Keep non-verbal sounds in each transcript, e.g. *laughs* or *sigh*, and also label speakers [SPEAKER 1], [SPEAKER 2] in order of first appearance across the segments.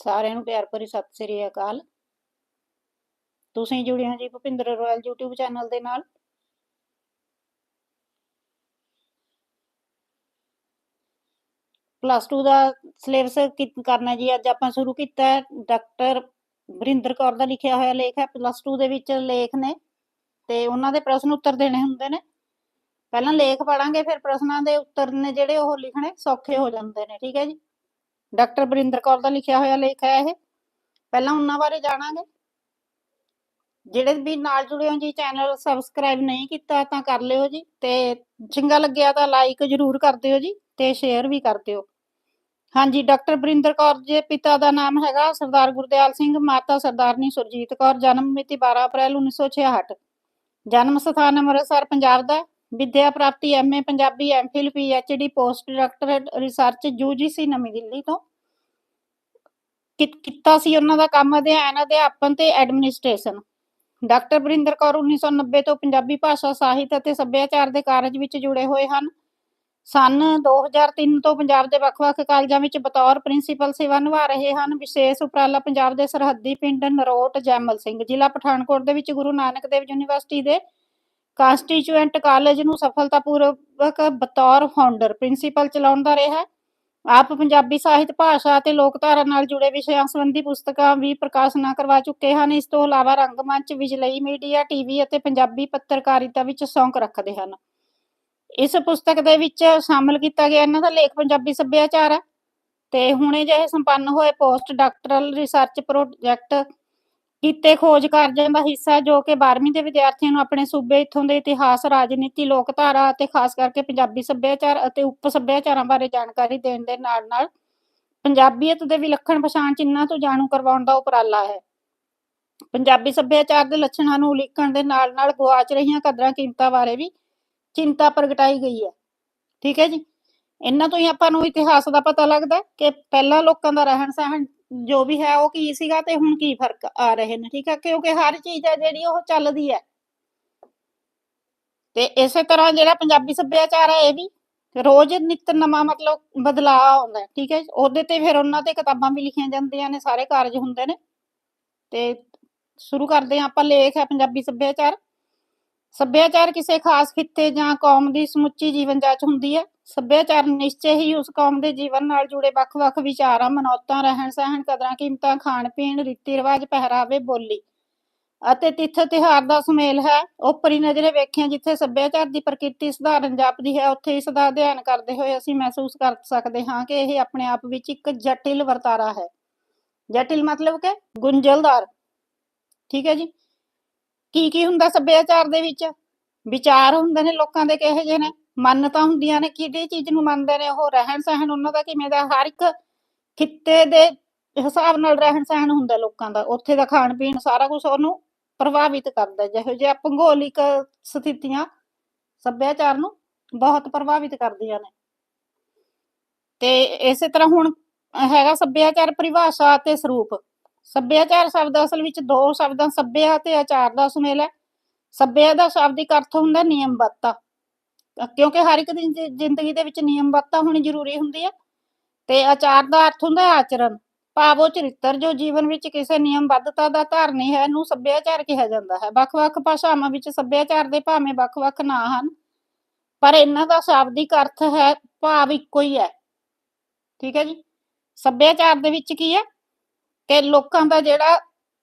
[SPEAKER 1] ਸਾਰਿਆਂ ਨੂੰ ਪਿਆਰ ਭਰੀ ਸਤਿ ਸ੍ਰੀ ਅਕਾਲ। ਤੁਸੀਂ ਜੁੜੇ ਹੋ ਜੀ ਭੁਪਿੰਦਰ ਰੋਇਲ YouTube ਚੈਨਲ ਦੇ ਨਾਲ। ਪਲੱਸ 2 ਦਾ ਸਿਲੇਬਸ ਕਰਨਾ ਜੀ, ਅੱਜ ਆਪਾਂ ਸ਼ੁਰੂ ਕੀਤਾ ਹੈ ਡਾਕਟਰ ਵਰਿੰਦਰ ਕੌਰ ਦਾ ਲਿਖਿਆ ਹੋਇਆ ਲੇਖ ਹੈ। ਪਲੱਸ 2 ਦੇ ਵਿੱਚ ਲੇਖ ਨੇ ਤੇ ਉਹਨਾਂ ਦੇ ਪ੍ਰਸ਼ਨ ਉੱਤਰ ਦੇਣੇ ਹੁੰਦੇ ਨੇ। ਪਹਿਲਾਂ ਲੇਖ ਪੜਾਂਗੇ ਫਿਰ ਪ੍ਰਸ਼ਨਾਂ ਦੇ ਉੱਤਰ ਨੇ ਜਿਹੜੇ ਉਹ ਲਿਖਣੇ ਸੌਖੇ ਹੋ ਜਾਂਦੇ ਨੇ, ਠੀਕ ਹੈ ਜੀ। ਡਾਕਟਰ ਬਰਿੰਦਰ ਕੌਰ ਦਾ ਲਿਖਿਆ ਹੋਇਆ ਲੇਖ ਹੈ ਇਹ। ਪਹਿਲਾਂ ਉਹਨਾਂ ਬਾਰੇ ਜਾਣਾਂਗੇ। ਜਿਹੜੇ ਵੀ ਨਾਲ ਜੁੜੇ ਹੋ ਜੀ, ਚੈਨਲ ਸਬਸਕ੍ਰਾਈਬ ਨਹੀਂ ਕੀਤਾ ਤਾਂ ਕਰ ਲਿਓ ਜੀ ਤੇ ਚੰਗਾ ਲੱਗਿਆ ਤਾਂ ਲਾਈਕ ਜ਼ਰੂਰ ਕਰ ਦਿਓ ਜੀ ਤੇ ਸ਼ੇਅਰ ਵੀ ਕਰ ਦਿਓ। ਹਾਂਜੀ, ਡਾਕਟਰ ਬਰਿੰਦਰ ਕੌਰ ਦੇ ਪਿਤਾ ਦਾ ਨਾਮ ਹੈਗਾ ਸਰਦਾਰ ਗੁਰਦਿਆਲ ਸਿੰਘ, ਮਾਤਾ ਸਰਦਾਰਨੀ ਸੁਰਜੀਤ ਕੌਰ, ਜਨਮ ਮਿਤੀ 12 ਅਪ੍ਰੈਲ 1966 ਜਨਮ ਸਥਾਨ ਅੰਮ੍ਰਿਤਸਰ, ਪੰਜਾਬ ਦਾ। ਵਿਦਿਆ ਪ੍ਰਾਪਤੀ MA Punjabi MPhil PhD post doctorate, research UGC Navi Delhi ਤੋਂ। ਕੀਤਾ ਸੀ ਉਹਨਾਂ ਦਾ ਕੰਮ ਅਧਿਐਨ, ਅਧਿਆਪਨ ਤੇ ਐਡਮਿਨਿਸਟ੍ਰੇਸ਼ਨ। ਡਾਕਟਰ ਬਰਿੰਦਰ ਕੌਰ 1990 ਤੋਂ ਪੰਜਾਬੀ ਭਾਸ਼ਾ, ਸਾਹਿਤ ਅਤੇ ਸੱਭਿਆਚਾਰ ਦੇ ਕਾਰਜ ਵਿੱਚ ਜੁੜੇ ਹੋਏ ਹਨ। ਸਨ 2003 ਤੋਂ ਪੰਜਾਬ ਦੇ ਵੱਖ-ਵੱਖ ਕਾਲਜਾਂ ਵਿੱਚ ਬਤੌਰ ਪ੍ਰਿੰਸੀਪਲ ਸੇਵਾ ਨਿਭਾ ਰਹੇ ਹਨ। ਵਿਸ਼ੇਸ਼ ਉਪਰਾਲਾ ਪੰਜਾਬ ਦੇ ਸਰਹੱਦੀ ਪਿੰਡ ਨਰੋਟ ਜੈਮਲ ਸਿੰਘ, ਜ਼ਿਲ੍ਹਾ ਪਠਾਨਕੋਟ ਦੇ ਵਿੱਚ ਗੁਰੂ ਨਾਨਕ ਦੇਵ ਯੂਨੀਵਰਸਿਟੀ ਦੇ ਕਾਂਸਟੀਚੂਐਂਟ ਕਾਲਜ ਨੂੰ ਸਫਲਤਾਪੂਰਵਕ ਬਤੌਰ ਫਾਊਂਡਰ ਪ੍ਰਿੰਸੀਪਲ ਚਲਾਉਂਦਾ ਰਿਹਾ ਆਪ ਪੰਜਾਬੀ ਸਾਹਿਤ ਭਾਸ਼ਾ ਅਤੇ ਲੋਕਧਾਰਾ ਨਾਲ ਜੁੜੇ ਵਿਸ਼ਿਆਂ ਸੰਬੰਧੀ ਪੁਸਤਕਾਂ ਵੀ ਪ੍ਰਕਾਸ਼ਨਾ ਕਰਵਾ ਚੁੱਕੇ ਹਨ। ਇਸ ਤੋਂ ਇਲਾਵਾ ਰੰਗਮੰਚ, ਵਿਜਲਈ ਮੀਡੀਆ, ਟੀਵੀ ਅਤੇ ਪੰਜਾਬੀ ਪੱਤਰਕਾਰਿਤਾ ਵਿੱਚ ਸ਼ੌਂਕ ਰੱਖਦੇ ਹਨ। ਇਸ ਪੁਸਤਕ ਦੇ ਵਿੱਚ ਸ਼ਾਮਲ ਕੀਤਾ ਗਿਆ ਇਹਨਾਂ ਦਾ ਲੇਖ ਪੰਜਾਬੀ ਸੱਭਿਆਚਾਰ ਹੈ। ਤੇ ਹੁਣੇ ਜਿਹੇ ਸੰਪੰਨ ਹੋਏ ਪੋਸਟ ਡਾਕਟਰਲ ਰਿਸਰਚ ਪ੍ਰੋਜੈਕਟ ਕੀਤੇ ਖੋਜ ਕਾਰਜਾਂ ਦਾ ਹਿੱਸਾ ਜੋ ਕਿ 12ਵੀਂ ਦੇ ਵਿਦਿਆਰਥੀਆਂ ਨੂੰ ਆਪਣੇ ਸੂਬੇ ਇੱਥੋਂ ਦੇ ਇਤਿਹਾਸ, ਰਾਜਨੀਤੀ, ਲੋਕਧਾਰਾ ਅਤੇ ਖਾਸ ਕਰਕੇ ਪੰਜਾਬੀ ਸੱਭਿਆਚਾਰ ਅਤੇ ਉਪ ਸੱਭਿਆਚਾਰਾਂ ਬਾਰੇ ਜਾਣਕਾਰੀ ਦੇਣ ਦੇ ਨਾਲ ਨਾਲ ਪੰਜਾਬੀਅਤ ਦੇ ਵਿਲੱਖਣ ਪਛਾਣ ਚਿੰਨ੍ਹਾਂ ਤੋਂ ਜਾਣੂ ਕਰਵਾਉਣ ਦਾ ਉਪਰਾਲਾ ਹੈ। ਪੰਜਾਬੀ ਸੱਭਿਆਚਾਰ ਦੇ ਲੱਛਣਾਂ ਨੂੰ ਉਲੀਕਣ ਦੇ ਨਾਲ ਨਾਲ ਗੁਆਚ ਰਹੀਆਂ ਕਦਰਾਂ ਕੀਮਤਾਂ ਬਾਰੇ ਵੀ ਚਿੰਤਾ ਪ੍ਰਗਟਾਈ ਗਈ ਹੈ। ਠੀਕ ਹੈ ਜੀ? ਇਹਨਾਂ ਤੋਂ ਹੀ ਆਪਾਂ ਨੂੰ ਇਤਿਹਾਸ ਦਾ ਪਤਾ ਲੱਗਦਾ ਕਿ ਪਹਿਲਾਂ ਲੋਕਾਂ ਦਾ ਰਹਿਣ ਸਹਿਣ ਜੋ ਵੀ ਹੈ ਉਹ ਕੀ ਸੀਗਾ ਤੇ ਹੁਣ ਕੀ ਫ਼ਰਕ ਆ ਰਹੇ ਨੇ, ਠੀਕ ਹੈ ਕਿਉਂਕਿ ਹਰ ਚੀਜ਼ ਹੈ ਜਿਹੜੀ ਉਹ ਚੱਲਦੀ ਹੈ। ਤੇ ਇਸੇ ਤਰ੍ਹਾਂ ਜਿਹੜਾ ਪੰਜਾਬੀ ਸੱਭਿਆਚਾਰ ਹੈ ਇਹ ਵੀ ਰੋਜ਼ ਨਿਤ ਨਵਾਂ ਮਤਲਬ ਬਦਲਾਅ ਆਉਂਦਾ ਠੀਕ ਹੈ ਉਹਦੇ ਤੇ ਫਿਰ ਉਹਨਾਂ ਤੇ ਕਿਤਾਬਾਂ ਵੀ ਲਿਖੀਆਂ ਜਾਂਦੀਆਂ ਨੇ, ਸਾਰੇ ਕਾਰਜ ਹੁੰਦੇ ਨੇ। ਤੇ ਸ਼ੁਰੂ ਕਰਦੇ ਹਾਂ ਆਪਾਂ, ਲੇਖ ਹੈ ਪੰਜਾਬੀ ਸੱਭਿਆਚਾਰ। ਸੱਭਿਆਚਾਰ ਕਿਸੇ ਖਾਸ ਖਿੱਤੇ ਜਾਂ ਕੌਮ ਦੀ ਸਮੁੱਚੀ ਜੀਵਨ ਜਾਂਚ ਹੁੰਦੀ ਹੈ। ਸੱਭਿਆਚਾਰ ਨਿਸ਼ਚੈ ਹੀ ਉਸ ਕੌਮ ਦੇ ਜੀਵਨ ਨਾਲ ਜੁੜੇ ਵੱਖ-ਵੱਖ ਵਿਚਾਰਾਂ, ਮਨੌਤਾਂ ਰਹਿਣ ਸਹਿਣ ਕਦਰਾਂ, ਕੀਮਤਾਂ ਖਾਣ ਪੀਣ ਰੀਤੀ ਰਿਵਾਜ ਪਹਿਰਾਵੇ, ਬੋਲੀ ਅਤੇ ਤਿੱਥ ਤਿਉਹਾਰ ਦਾ ਸੁਮੇਲ ਹੈ। ਉਪਰੀ ਨਜ਼ਰੇ ਵੇਖਿਆ ਜਿੱਥੇ ਸੱਭਿਆਚਾਰ ਦੀ ਪ੍ਰਕਿਰਤੀ ਸਧਾਰਨ ਜਾਪਦੀ ਹੈ, ਉੱਥੇ ਇਸ ਦਾ ਅਧਿਐਨ ਕਰਦੇ ਹੋਏ ਅਸੀਂ ਮਹਿਸੂਸ ਕਰ ਸਕਦੇ ਹਾਂ ਕਿ ਇਹ ਆਪਣੇ ਆਪ ਵਿੱਚ ਇੱਕ ਜਟਿਲ ਵਰਤਾਰਾ ਹੈ। ਜਟਿਲ ਮਤਲਬ ਕਿ ਗੁੰਝਲਦਾਰ। ਠੀਕ ਹੈ ਜੀ? ਕੀ ਕੀ ਹੁੰਦਾ ਸੱਭਿਆਚਾਰ ਦੇ ਵਿੱਚ? ਵਿਚਾਰ ਹੁੰਦੇ ਨੇ ਲੋਕਾਂ ਦੇ ਕਿਹੋ ਜਿਹੇ ਨੇ? ਮੰਨਤਾ ਹੁੰਦੀਆਂ ਨੇ ਕਿਹੜੀ ਚੀਜ਼ ਨੂੰ ਮੰਨਦੇ ਨੇ ਉਹ ਰਹਿਣ ਸਹਿਣ ਉਹਨਾਂ ਦਾ ਕਿਵੇਂ ਦਾ ਹਰ ਇੱਕ ਖਿੱਤੇ ਦੇ ਹਿਸਾਬ ਨਾਲ ਰਹਿਣ ਸਹਿਣ ਹੁੰਦਾ ਲੋਕਾਂ ਦਾ ਉੱਥੇ ਦਾ ਖਾਣ ਪੀਣ ਸਾਰਾ ਕੁਝ ਉਹਨੂੰ ਪ੍ਰਭਾਵਿਤ ਕਰਦਾ ਜਿਹੋ ਜਿਹਾ ਭੂਗੋਲਿਕ ਸਥਿਤੀਆਂ ਸੱਭਿਆਚਾਰ ਨੂੰ ਬਹੁਤ ਪ੍ਰਭਾਵਿਤ ਕਰਦੀਆਂ ਨੇ। ਤੇ ਇਸੇ ਤਰ੍ਹਾਂ ਹੁਣ ਹੈਗਾ ਸੱਭਿਆਚਾਰ ਪਰਿਭਾਸ਼ਾ ਅਤੇ ਸਰੂਪ। ਸੱਭਿਆਚਾਰ ਸ਼ਬਦ ਅਸਲ ਵਿੱਚ ਦੋ ਸ਼ਬਦਾਂ ਸੱਭਿਆ ਤੇ ਆਚਾਰ ਦਾ ਸੁਮੇਲ ਹੈ। ਸੱਭਿਆ ਦਾ ਸ਼ਾਬਦਿਕ ਅਰਥ ਹੁੰਦਾ ਨਿਯਮਬੱਧਤਾ। ਅ, ਕਿਉਂਕਿ ਹਰ ਇੱਕ ਦੀ ਜ਼ਿ- ਜ਼ਿੰਦਗੀ ਦੇ ਵਿੱਚ ਨਿਯਮਬੱਧਤਾ ਹੋਣੀ ਜ਼ਰੂਰੀ ਹੁੰਦੀ ਹੈ ਤੇ ਆਚਾਰ ਦਾ ਅਰਥ ਹੁੰਦਾ ਹੈ ਆਚਰਣ। ਭਾਵ ਉਹ ਚਰਿੱਤਰ ਜੋ ਜੀਵਨ ਵਿੱਚ ਕਿਸੇ ਨਿਯਮਬੱਧਤਾ ਦਾ ਧਾਰਨੀ ਹੈ, ਨੂੰ ਸੱਭਿਆਚਾਰ ਕਿਹਾ ਜਾਂਦਾ ਹੈ। ਵੱਖ-ਵੱਖ ਭਾਸ਼ਾਵਾਂ ਵਿੱਚ ਸੱਭਿਆਚਾਰ ਦੇ ਭਾਵੇਂ ਵੱਖ-ਵੱਖ ਨਾਂ ਹਨ, ਪਰ ਇਹਨਾਂ ਦਾ ਸ਼ਾਬਦਿਕ ਅਰਥ ਹੈ ਭਾਵ ਇੱਕੋ ਹੀ ਹੈ। ਠੀਕ ਹੈ ਜੀ? ਸੱਭਿਆਚਾਰ ਦੇ ਵਿੱਚ ਕੀ ਹੈ? ਕਿ ਲੋਕਾਂ ਦਾ ਜਿਹੜਾ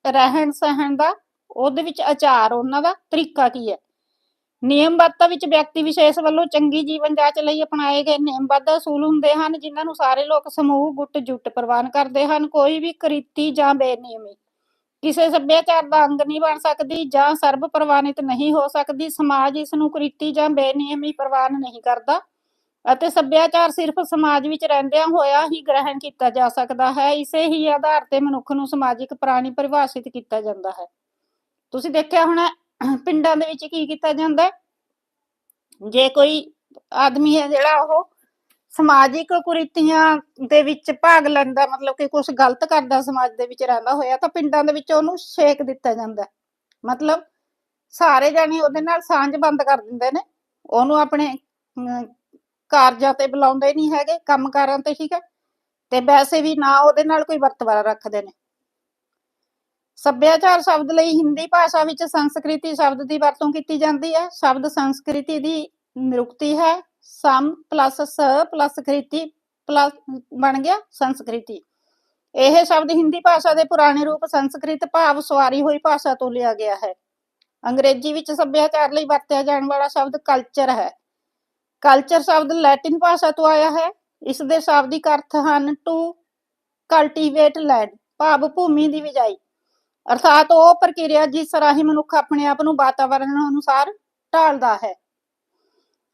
[SPEAKER 1] ਰਹਿਣ ਸਹਿਣ ਦਾ, ਉਹਦੇ ਵਿੱਚ ਆਚਾਰ, ਉਹਨਾਂ ਦਾ ਤਰੀਕਾ ਕੀ ਹੈ? ਨਿਯਮਬੱਧਤਾ ਵਿੱਚ ਵਿਅਕਤੀ ਵਿਸ਼ੇਸ਼ ਵੱਲੋਂ ਚੰਗੀ ਜੀਵਨ ਜਾਂਚ ਲਈ ਅਪਣਾਏ ਗਏ ਨਿਯਮਬੱਧ ਅਸੂਲ ਹੁੰਦੇ ਹਨ, ਜਿਨ੍ਹਾਂ ਨੂੰ ਸਾਰੇ ਲੋਕ ਸਮੂਹ ਗੁੱਟ ਜੁੱਟ ਪ੍ਰਵਾਨ ਕਰਦੇ ਹਨ, ਕੋਈ ਵੀ ਕ੍ਰਿਤੀ ਜਾਂ ਬੇਨਿਯਮੀ ਕਿਸੇ ਸੱਭਿਆਚਾਰ ਦਾ ਅੰਗ ਨਹੀਂ ਬਣ ਸਕਦੀ ਜਾਂ ਸਰਬ ਪ੍ਰਵਾਨਿਤ ਨਹੀਂ ਹੋ ਸਕਦੀ, ਸਮਾਜ ਇਸ ਨੂੰ ਕ੍ਰਿਤੀ ਜਾਂ ਬੇਨਿਯਮੀ ਪ੍ਰਵਾਨ ਨਹੀਂ ਕਰਦਾ ਅਤੇ ਸੱਭਿਆਚਾਰ ਸਿਰਫ ਸਮਾਜ ਵਿੱਚ ਰਹਿੰਦਿਆਂ ਹੋਇਆ ਹੀ ਗ੍ਰਹਿਣ ਕੀਤਾ ਜਾ ਸਕਦਾ ਹੈ, ਇਸੇ ਹੀ ਆਧਾਰ ਤੇ ਮਨੁੱਖ ਨੂੰ ਸਮਾਜਿਕ ਪ੍ਰਾਣੀ ਪਰਿਭਾਸ਼ਿਤ ਕੀਤਾ ਜਾਂਦਾ ਹੈ। ਤੁਸੀਂ ਦੇਖਿਆ ਹੋਣਾ ਪਿੰਡਾਂ ਦੇ ਵਿੱਚ ਕੀ ਕੀਤਾ ਜਾਂਦਾ ਜੇ ਕੋਈ ਆਦਮੀ ਹੈ ਜਿਹੜਾ ਉਹ ਸਮਾਜਿਕ ਕੁਰੀਤੀਆਂ ਦੇ ਵਿੱਚ ਭਾਗ ਲੈਂਦਾ, ਮਤਲਬ ਕਿ ਕੁਝ ਗਲਤ ਕਰਦਾ ਸਮਾਜ ਦੇ ਵਿੱਚ ਰਹਿੰਦਾ ਹੋਇਆ, ਤਾਂ ਪਿੰਡਾਂ ਦੇ ਵਿੱਚ ਉਹਨੂੰ ਛੇਕ ਦਿੱਤਾ ਜਾਂਦਾ ਮਤਲਬ ਸਾਰੇ ਜਾਣੇ ਉਹਦੇ ਨਾਲ ਸਾਂਝ ਬੰਦ ਕਰ ਦਿੰਦੇ ਨੇ। ਉਹਨੂੰ ਆਪਣੇ ਕਾਰਜਾਂ ਤੇ ਬੁਲਾਉਂਦੇ ਨਹੀਂ ਹੈਗੇ, ਕੰਮਕਾਰਾਂ ਤੇ, ਠੀਕ ਹੈ? ਤੇ ਵੈਸੇ ਵੀ ਨਾ ਉਹਦੇ ਨਾਲ ਕੋਈ ਵਰਤਵਾਰਾ ਰੱਖਦੇ ਨੇ। ਸੱਭਿਆਚਾਰ ਸ਼ਬਦ ਲਈ ਹਿੰਦੀ ਭਾਸ਼ਾ ਵਿੱਚ ਸੰਸਕ੍ਰਿਤੀ ਸ਼ਬਦ ਦੀ ਵਰਤੋਂ ਕੀਤੀ ਜਾਂਦੀ ਹੈ। ਸ਼ਬਦ ਸੰਸਕ੍ਰਿਤੀ ਦੀ ਨਿਰੁਕਤੀ ਹੈ। ਸਮ ਪਲੱਸ ਸ ਪਲੱਸ ਕ੍ਰਿਤੀ ਪਲੱਸ ਬਣ ਗਿਆ ਸੰਸਕ੍ਰਿਤੀ। ਇਹ ਸ਼ਬਦ ਹਿੰਦੀ ਭਾਸ਼ਾ ਦੇ ਪੁਰਾਣੇ ਰੂਪ ਸੰਸਕ੍ਰਿਤ ਭਾਵ ਸਵਾਰੀ ਹੋਈ ਭਾਸ਼ਾ ਤੋਂ ਲਿਆ ਗਿਆ ਹੈ। ਅੰਗਰੇਜ਼ੀ ਵਿੱਚ ਸੱਭਿਆਚਾਰ ਲਈ ਵਰਤਿਆ ਜਾਣ ਵਾਲਾ ਸ਼ਬਦ ਕਲਚਰ ਹੈ। ਕਲਚਰ ਸ਼ਬਦ ਲੈਟਿਨ ਭਾਸ਼ਾ ਤੋਂ ਆਇਆ ਹੈ। ਇਸ ਦੇ ਸ਼ਾਬਦਿਕ ਅਰਥ ਹਨ ਟੂ ਕਲਟੀਵੇਟ ਲੈਂਡ ਭਾਵ ਭੂਮੀ ਦੀ ਬਿਜਾਈ। ਅਰਥਾਤ ਉਹ ਪ੍ਰਕਿਰਿਆ ਜਿਸ ਰਾਹੀਂ ਮਨੁੱਖ ਆਪਣੇ ਆਪ ਨੂੰ ਵਾਤਾਵਰਣ ਅਨੁਸਾਰ ਢਾਲਦਾ ਹੈ।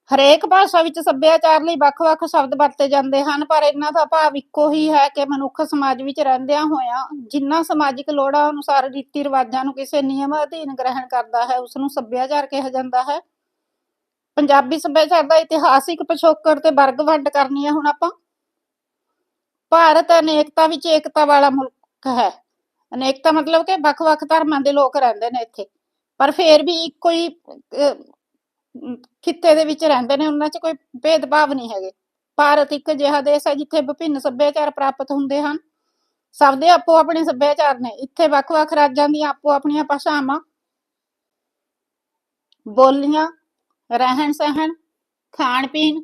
[SPEAKER 1] ਹਰੇਕ ਭਾਸ਼ਾ ਵਿੱਚ ਸੱਭਿਆਚਾਰ ਲਈ ਵੱਖ-ਵੱਖ ਸ਼ਬਦ ਵਰਤੇ ਜਾਂਦੇ ਹਨ, ਪਰ ਇਹਨਾਂ ਦਾ ਭਾਵ ਇੱਕੋ ਹੀ ਹੈ ਕਿ ਮਨੁੱਖ ਸਮਾਜ ਵਿੱਚ ਰਹਿੰਦਿਆਂ ਹੋਇਆਂ ਜਿਨ੍ਹਾਂ ਸਮਾਜਿਕ ਲੋੜਾਂ ਅਨੁਸਾਰ ਰੀਤੀ ਰਿਵਾਜਾਂ ਨੂੰ ਕਿਸੇ ਨਿਯਮ ਅਧੀਨ ਗ੍ਰਹਿਣ ਕਰਦਾ ਹੈ ਉਸ ਨੂੰ ਸੱਭਿਆਚਾਰ ਕਿਹਾ ਜਾਂਦਾ ਹੈ। ਪੰਜਾਬੀ ਸੱਭਿਆਚਾਰ ਦਾ ਇਤਿਹਾਸਿਕ ਪਿਛੋਕੜ ਤੇ ਵਰਗ ਵੰਡ ਕਰਨੀ ਹੈ ਹੁਣ ਆਪਾਂ। ਭਾਰਤ ਅਨੇਕਤਾ ਵਿੱਚ ਏਕਤਾ ਵਾਲਾ ਮੁਲਕ ਹੈ। ਅਨੇਕਤਾ ਮਤਲਬ ਕਿ ਵੱਖ-ਵੱਖ ਧਰਮਾਂ ਦੇ ਲੋਕ ਰਹਿੰਦੇ ਨੇ ਇੱਥੇ ਪਰ ਫੇਰ ਵੀ ਇੱਕੋ ਹੀ ਖਿੱਤੇ ਦੇ ਵਿੱਚ ਰਹਿੰਦੇ ਨੇ ਉਹਨਾਂ 'ਚ ਕੋਈ ਭੇਦਭਾਵ ਨਹੀਂ ਹੈਗੇ ਭਾਰਤ ਇੱਕ ਅਜਿਹਾ ਦੇਸ਼ ਹੈ ਜਿੱਥੇ ਵਿਭਿੰਨ ਸੱਭਿਆਚਾਰ ਪ੍ਰਾਪਤ ਹੁੰਦੇ ਹਨ ਸਭ ਦੇ ਆਪੋ ਆਪਣੇ ਸੱਭਿਆਚਾਰ ਨੇ ਇੱਥੇ ਵੱਖ-ਵੱਖ ਰਾਜਾਂ ਦੀਆਂ ਆਪੋ ਆਪਣੀਆਂ ਭਾਸ਼ਾਵਾਂ ਬੋਲੀਆਂ ਰਹਿਣ ਸਹਿਣ ਖਾਣ ਪੀਣ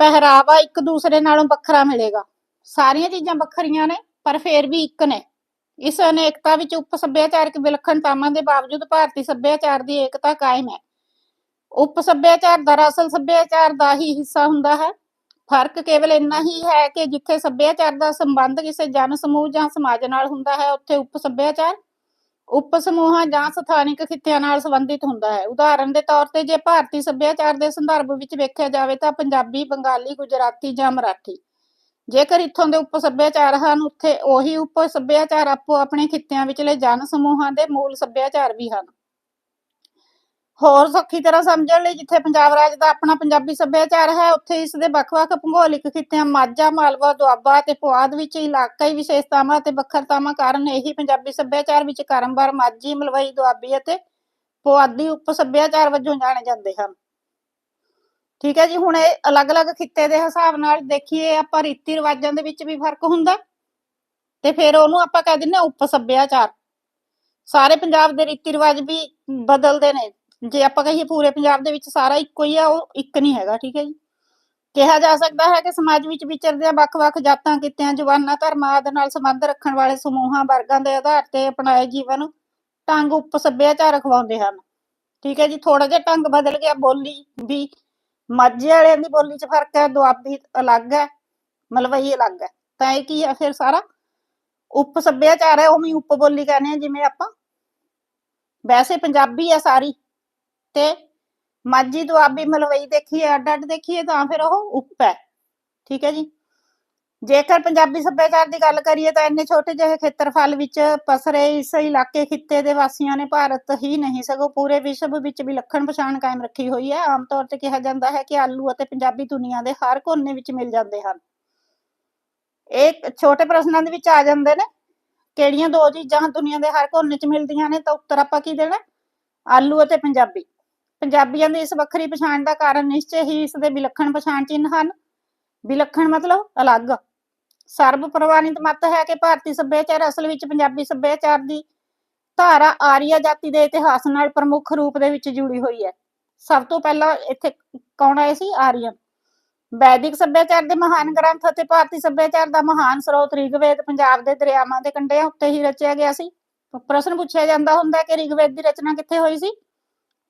[SPEAKER 1] ਪਹਿਰਾਵਾ ਇੱਕ ਦੂਸਰੇ ਨਾਲੋਂ ਵੱਖਰਾ ਮਿਲੇਗਾ ਸਾਰੀਆਂ ਚੀਜ਼ਾਂ ਵੱਖਰੀਆਂ ਨੇ ਪਰ ਫੇਰ ਵੀ ਇੱਕ ਨੇ। ਇਸ ਅਨੇਕਤਾ ਵਿੱਚ ਉਪ ਸੱਭਿਆਚਾਰਕ ਵਿਲੱਖਣਤਾਵਾਂ ਦੇ ਬਾਵਜੂਦ ਭਾਰਤੀ ਸੱਭਿਆਚਾਰ ਦੀ ਏਕਤਾ ਕਾਇਮ ਹੈ। ਉਪ ਸੱਭਿਆਚਾਰ ਦਰਅਸਲ ਸੱਭਿਆਚਾਰ ਦਾ ਹੀ ਹਿੱਸਾ ਹੁੰਦਾ ਹੈ। ਫ਼ਰਕ ਕੇਵਲ ਇੰਨਾ ਹੀ ਹੈ ਕਿ ਜਿੱਥੇ ਸੱਭਿਆਚਾਰ ਦਾ ਸੰਬੰਧ ਕਿਸੇ ਜਨ ਸਮੂਹ ਜਾਂ ਸਮਾਜ ਨਾਲ ਹੁੰਦਾ ਹੈ, ਉੱਥੇ ਉਪ ਸੱਭਿਆਚਾਰ, ਉਪ ਸਮੂਹਾਂ ਜਾਂ ਸਥਾਨਿਕ ਖਿੱਤਿਆਂ ਨਾਲ ਸੰਬੰਧਿਤ ਹੁੰਦਾ ਹੈ। ਉਦਾਹਰਨ ਦੇ ਤੌਰ ਤੇ ਜੇ ਭਾਰਤੀ ਸੱਭਿਆਚਾਰ ਦੇ ਸੰਦਰਭ ਵਿੱਚ ਵੇਖਿਆ ਜਾਵੇ ਤਾਂ ਪੰਜਾਬੀ, ਬੰਗਾਲੀ, ਗੁਜਰਾਤੀ ਜਾਂ ਮਰਾਠੀ। ਜੇਕਰ ਇੱਥੋਂ ਦੇ ਉਪ ਸੱਭਿਆਚਾਰ ਹਨ, ਉੱਥੇ ਉਹੀ ਉਪ ਸੱਭਿਆਚਾਰ ਆਪੋ ਆਪਣੇ ਖਿੱਤਿਆਂ ਵਿਚਲੇ ਜਨ ਸਮੂਹਾਂ ਦੇ ਮੂਲ ਸੱਭਿਆਚਾਰ ਵੀ ਹਨ। ਹੋਰ ਸੌਖੀ ਤਰ੍ਹਾਂ ਸਮਝਣ ਲਈ ਜਿੱਥੇ ਪੰਜਾਬ ਰਾਜ ਦਾ ਆਪਣਾ ਪੰਜਾਬੀ ਸੱਭਿਆਚਾਰ ਹੈ, ਉੱਥੇ ਇਸ ਦੇ ਵੱਖ-ਵੱਖ ਭੂਗੋਲਿਕ ਖਿੱਤਿਆਂ ਮਾਝਾ, ਮਾਲਵਾ, ਦੁਆਬਾ ਅਤੇ ਪੁਆਧ ਵਿੱਚ ਇਲਾਕਾਈ ਵਿਸ਼ੇਸ਼ਤਾਵਾਂ ਅਤੇ ਵੱਖਰਤਾਵਾਂ ਕਾਰਨ ਇਹੀ ਪੰਜਾਬੀ ਸੱਭਿਆਚਾਰ ਵਿੱਚ ਕਰਮਵਾਰ ਮਾਝੀ, ਮਲਵਈ, ਦੁਆਬੀ ਅਤੇ ਪੁਆਧੀ ਉਪ ਸੱਭਿਆਚਾਰ ਵਜੋਂ ਜਾਣੇ ਜਾਂਦੇ ਹਨ। ਠੀਕ ਹੈ ਜੀ, ਹੁਣ ਇਹ ਅਲੱਗ-ਅਲੱਗ ਖਿੱਤੇ ਦੇ ਹਿਸਾਬ ਨਾਲ ਦੇਖੀਏ, ਆਪਾਂ ਰੀਤੀ ਰਿਵਾਜਾਂ ਦੇ ਵਿੱਚ ਵੀ ਫ਼ਰਕ ਹੁੰਦਾ। ਤੇ ਫਿਰ ਉਹਨੂੰ ਆਪਾਂ ਕਹਿ ਦਿੰਦੇ ਉਪ ਸੱਭਿਆਚਾਰ। ਸਾਰੇ ਪੰਜਾਬ ਦੇ ਰੀਤੀ ਰਿਵਾਜ ਵੀ ਬਦਲਦੇ ਨੇ। ਜੇ ਆਪਾਂ ਕਹੀਏ ਪੂਰੇ ਪੰਜਾਬ ਦੇ ਵਿੱਚ ਸਾਰਾ ਇੱਕੋ ਹੀ ਆ, ਉਹ ਇੱਕ ਨਹੀਂ ਹੈਗਾ, ਠੀਕ ਹੈ ਜੀ। ਕਿਹਾ ਜਾ ਸਕਦਾ ਹੈ ਕਿ ਸਮਾਜ ਵਿੱਚ ਵਿਚਰਦਿਆਂ ਵੱਖ-ਵੱਖ ਜਾਤਾਂ, ਕਿੱਤਿਆਂ ਜ਼ੁਬਾਨਾਂ ਧਰਮਾਂ ਆਦਿ ਨਾਲ ਸੰਬੰਧ ਰੱਖਣ ਵਾਲੇ ਸਮੂਹਾਂ, ਵਰਗਾਂ ਦੇ ਆਧਾਰ ਤੇ ਅਪਣਾਏ ਜੀਵਨ ਢੰਗ ਉਪ ਸੱਭਿਆਚਾਰ ਅਖਵਾਉਂਦੇ ਹਨ। ਠੀਕ ਹੈ ਜੀ ਥੋੜਾ ਜਿਹਾ ਢੰਗ ਬਦਲ ਗਿਆ, ਬੋਲੀ ਵੀ ਮਾਝੇ ਵਾਲਿਆਂ ਦੀ ਬੋਲੀ 'ਚ ਫ਼ਰਕ ਹੈ, ਦੁਆਬੀ ਅਲੱਗ ਹੈ, ਮਲਵਈ ਅਲੱਗ ਹੈ। ਤਾਂ ਇਹ ਕੀ ਹੈ ਫਿਰ ਸਾਰਾ? ਉਪ ਸੱਭਿਆਚਾਰ ਹੈ, ਉਵੇਂ ਉਪ ਬੋਲੀ ਕਹਿੰਦੇ ਆ, ਜਿਵੇਂ ਆਪਾਂ। ਵੈਸੇ ਪੰਜਾਬੀ ਹੈ ਸਾਰੀ। ਤੇ ਮਾਝੀ, ਦੁਆਬੀ, ਮਲਵਈ ਦੇਖੀਏ ਅੱਡ ਅੱਡ ਦੇਖੀਏ ਤਾਂ ਫਿਰ ਉਹ ਉਪ ਹੈ। ਠੀਕ ਹੈ ਜੀ? ਜੇਕਰ ਪੰਜਾਬੀ ਸੱਭਿਆਚਾਰ ਦੀ ਗੱਲ ਕਰੀਏ ਤਾਂ ਇੰਨੇ ਛੋਟੇ ਜਿਹੇ ਖੇਤਰਫਲ ਵਿੱਚ ਪਸਰੇ ਇਸ ਇਲਾਕੇ ਖਿੱਤੇ ਦੇ ਵਾਸੀਆਂ ਨੇ ਭਾਰਤ ਹੀ ਨਹੀਂ, ਸਗੋਂ ਪੂਰੇ ਵਿਸ਼ਵ ਵਿੱਚ ਵਿਲੱਖਣ ਪਛਾਣ ਕਾਇਮ ਰੱਖੀ ਹੋਈ ਹੈ। ਆਮ ਤੌਰ ਤੇ ਕਿਹਾ ਜਾਂਦਾ ਹੈ ਕਿ ਆਲੂ ਅਤੇ ਪੰਜਾਬੀ ਦੁਨੀਆ ਦੇ ਹਰ ਕੋਨੇ ਵਿੱਚ ਮਿਲ ਜਾਂਦੇ ਹਨ। ਇਹ ਛੋਟੇ ਪ੍ਰਸ਼ਨਾਂ ਦੇ ਵਿੱਚ ਆ ਜਾਂਦੇ ਨੇ, ਕਿਹੜੀਆਂ ਦੋ ਚੀਜ਼ਾਂ ਦੁਨੀਆ ਦੇ ਹਰ ਕੋਨੇ 'ਚ ਮਿਲਦੀਆਂ ਨੇ ਤਾਂ ਉੱਤਰ ਆਪਾਂ ਕੀ ਦੇਣਾ? ਆਲੂ ਅਤੇ ਪੰਜਾਬੀ। ਪੰਜਾਬੀਆਂ ਦੀ ਇਸ ਵੱਖਰੀ ਪਛਾਣ ਦਾ ਕਾਰਨ ਨਿਸ਼ਚੈ ਹੀ ਇਸ ਦੇ ਵਿਲੱਖਣ ਪਛਾਣ ਚਿੰਨ੍ਹ ਹਨ। ਵਿਲੱਖਣ ਮਤਲਬ ਅਲੱਗ। ਸਰਬ ਪ੍ਰਵਾਨਿਤ ਮਤ ਹੈ ਕਿ ਭਾਰਤੀ ਸੱਭਿਆਚਾਰ ਅਸਲ ਵਿੱਚ ਪੰਜਾਬੀ ਸੱਭਿਆਚਾਰ ਦੀ ਧਾਰਾ ਆਰੀਆ ਜਾਤੀ ਦੇ ਇਤਿਹਾਸ ਨਾਲ ਪ੍ਰਮੁੱਖ ਰੂਪ ਦੇ ਵਿੱਚ ਜੁੜੀ ਹੋਈ ਹੈ। ਸਭ ਤੋਂ ਪਹਿਲਾਂ ਇੱਥੇ ਕੌਣ ਆਏ ਸੀ? ਆਰੀਅਨ ਵੈਦਿਕ ਸੱਭਿਆਚਾਰ ਦੇ ਮਹਾਨ ਗ੍ਰੰਥ ਅਤੇ ਭਾਰਤੀ ਸੱਭਿਆਚਾਰ ਦਾ ਮਹਾਨ ਸਰੋਤ ਰਿਗਵੇਦ ਪੰਜਾਬ ਦੇ ਦਰਿਆਵਾਂ ਦੇ ਕੰਢਿਆਂ ਉੱਤੇ ਹੀ ਰਚਿਆ ਗਿਆ ਸੀ। ਪ੍ਰਸ਼ਨ ਪੁੱਛਿਆ ਜਾਂਦਾ ਹੁੰਦਾ ਕਿ ਰਿਗਵੇਦ ਦੀ ਰਚਨਾ ਕਿੱਥੇ ਹੋਈ ਸੀ?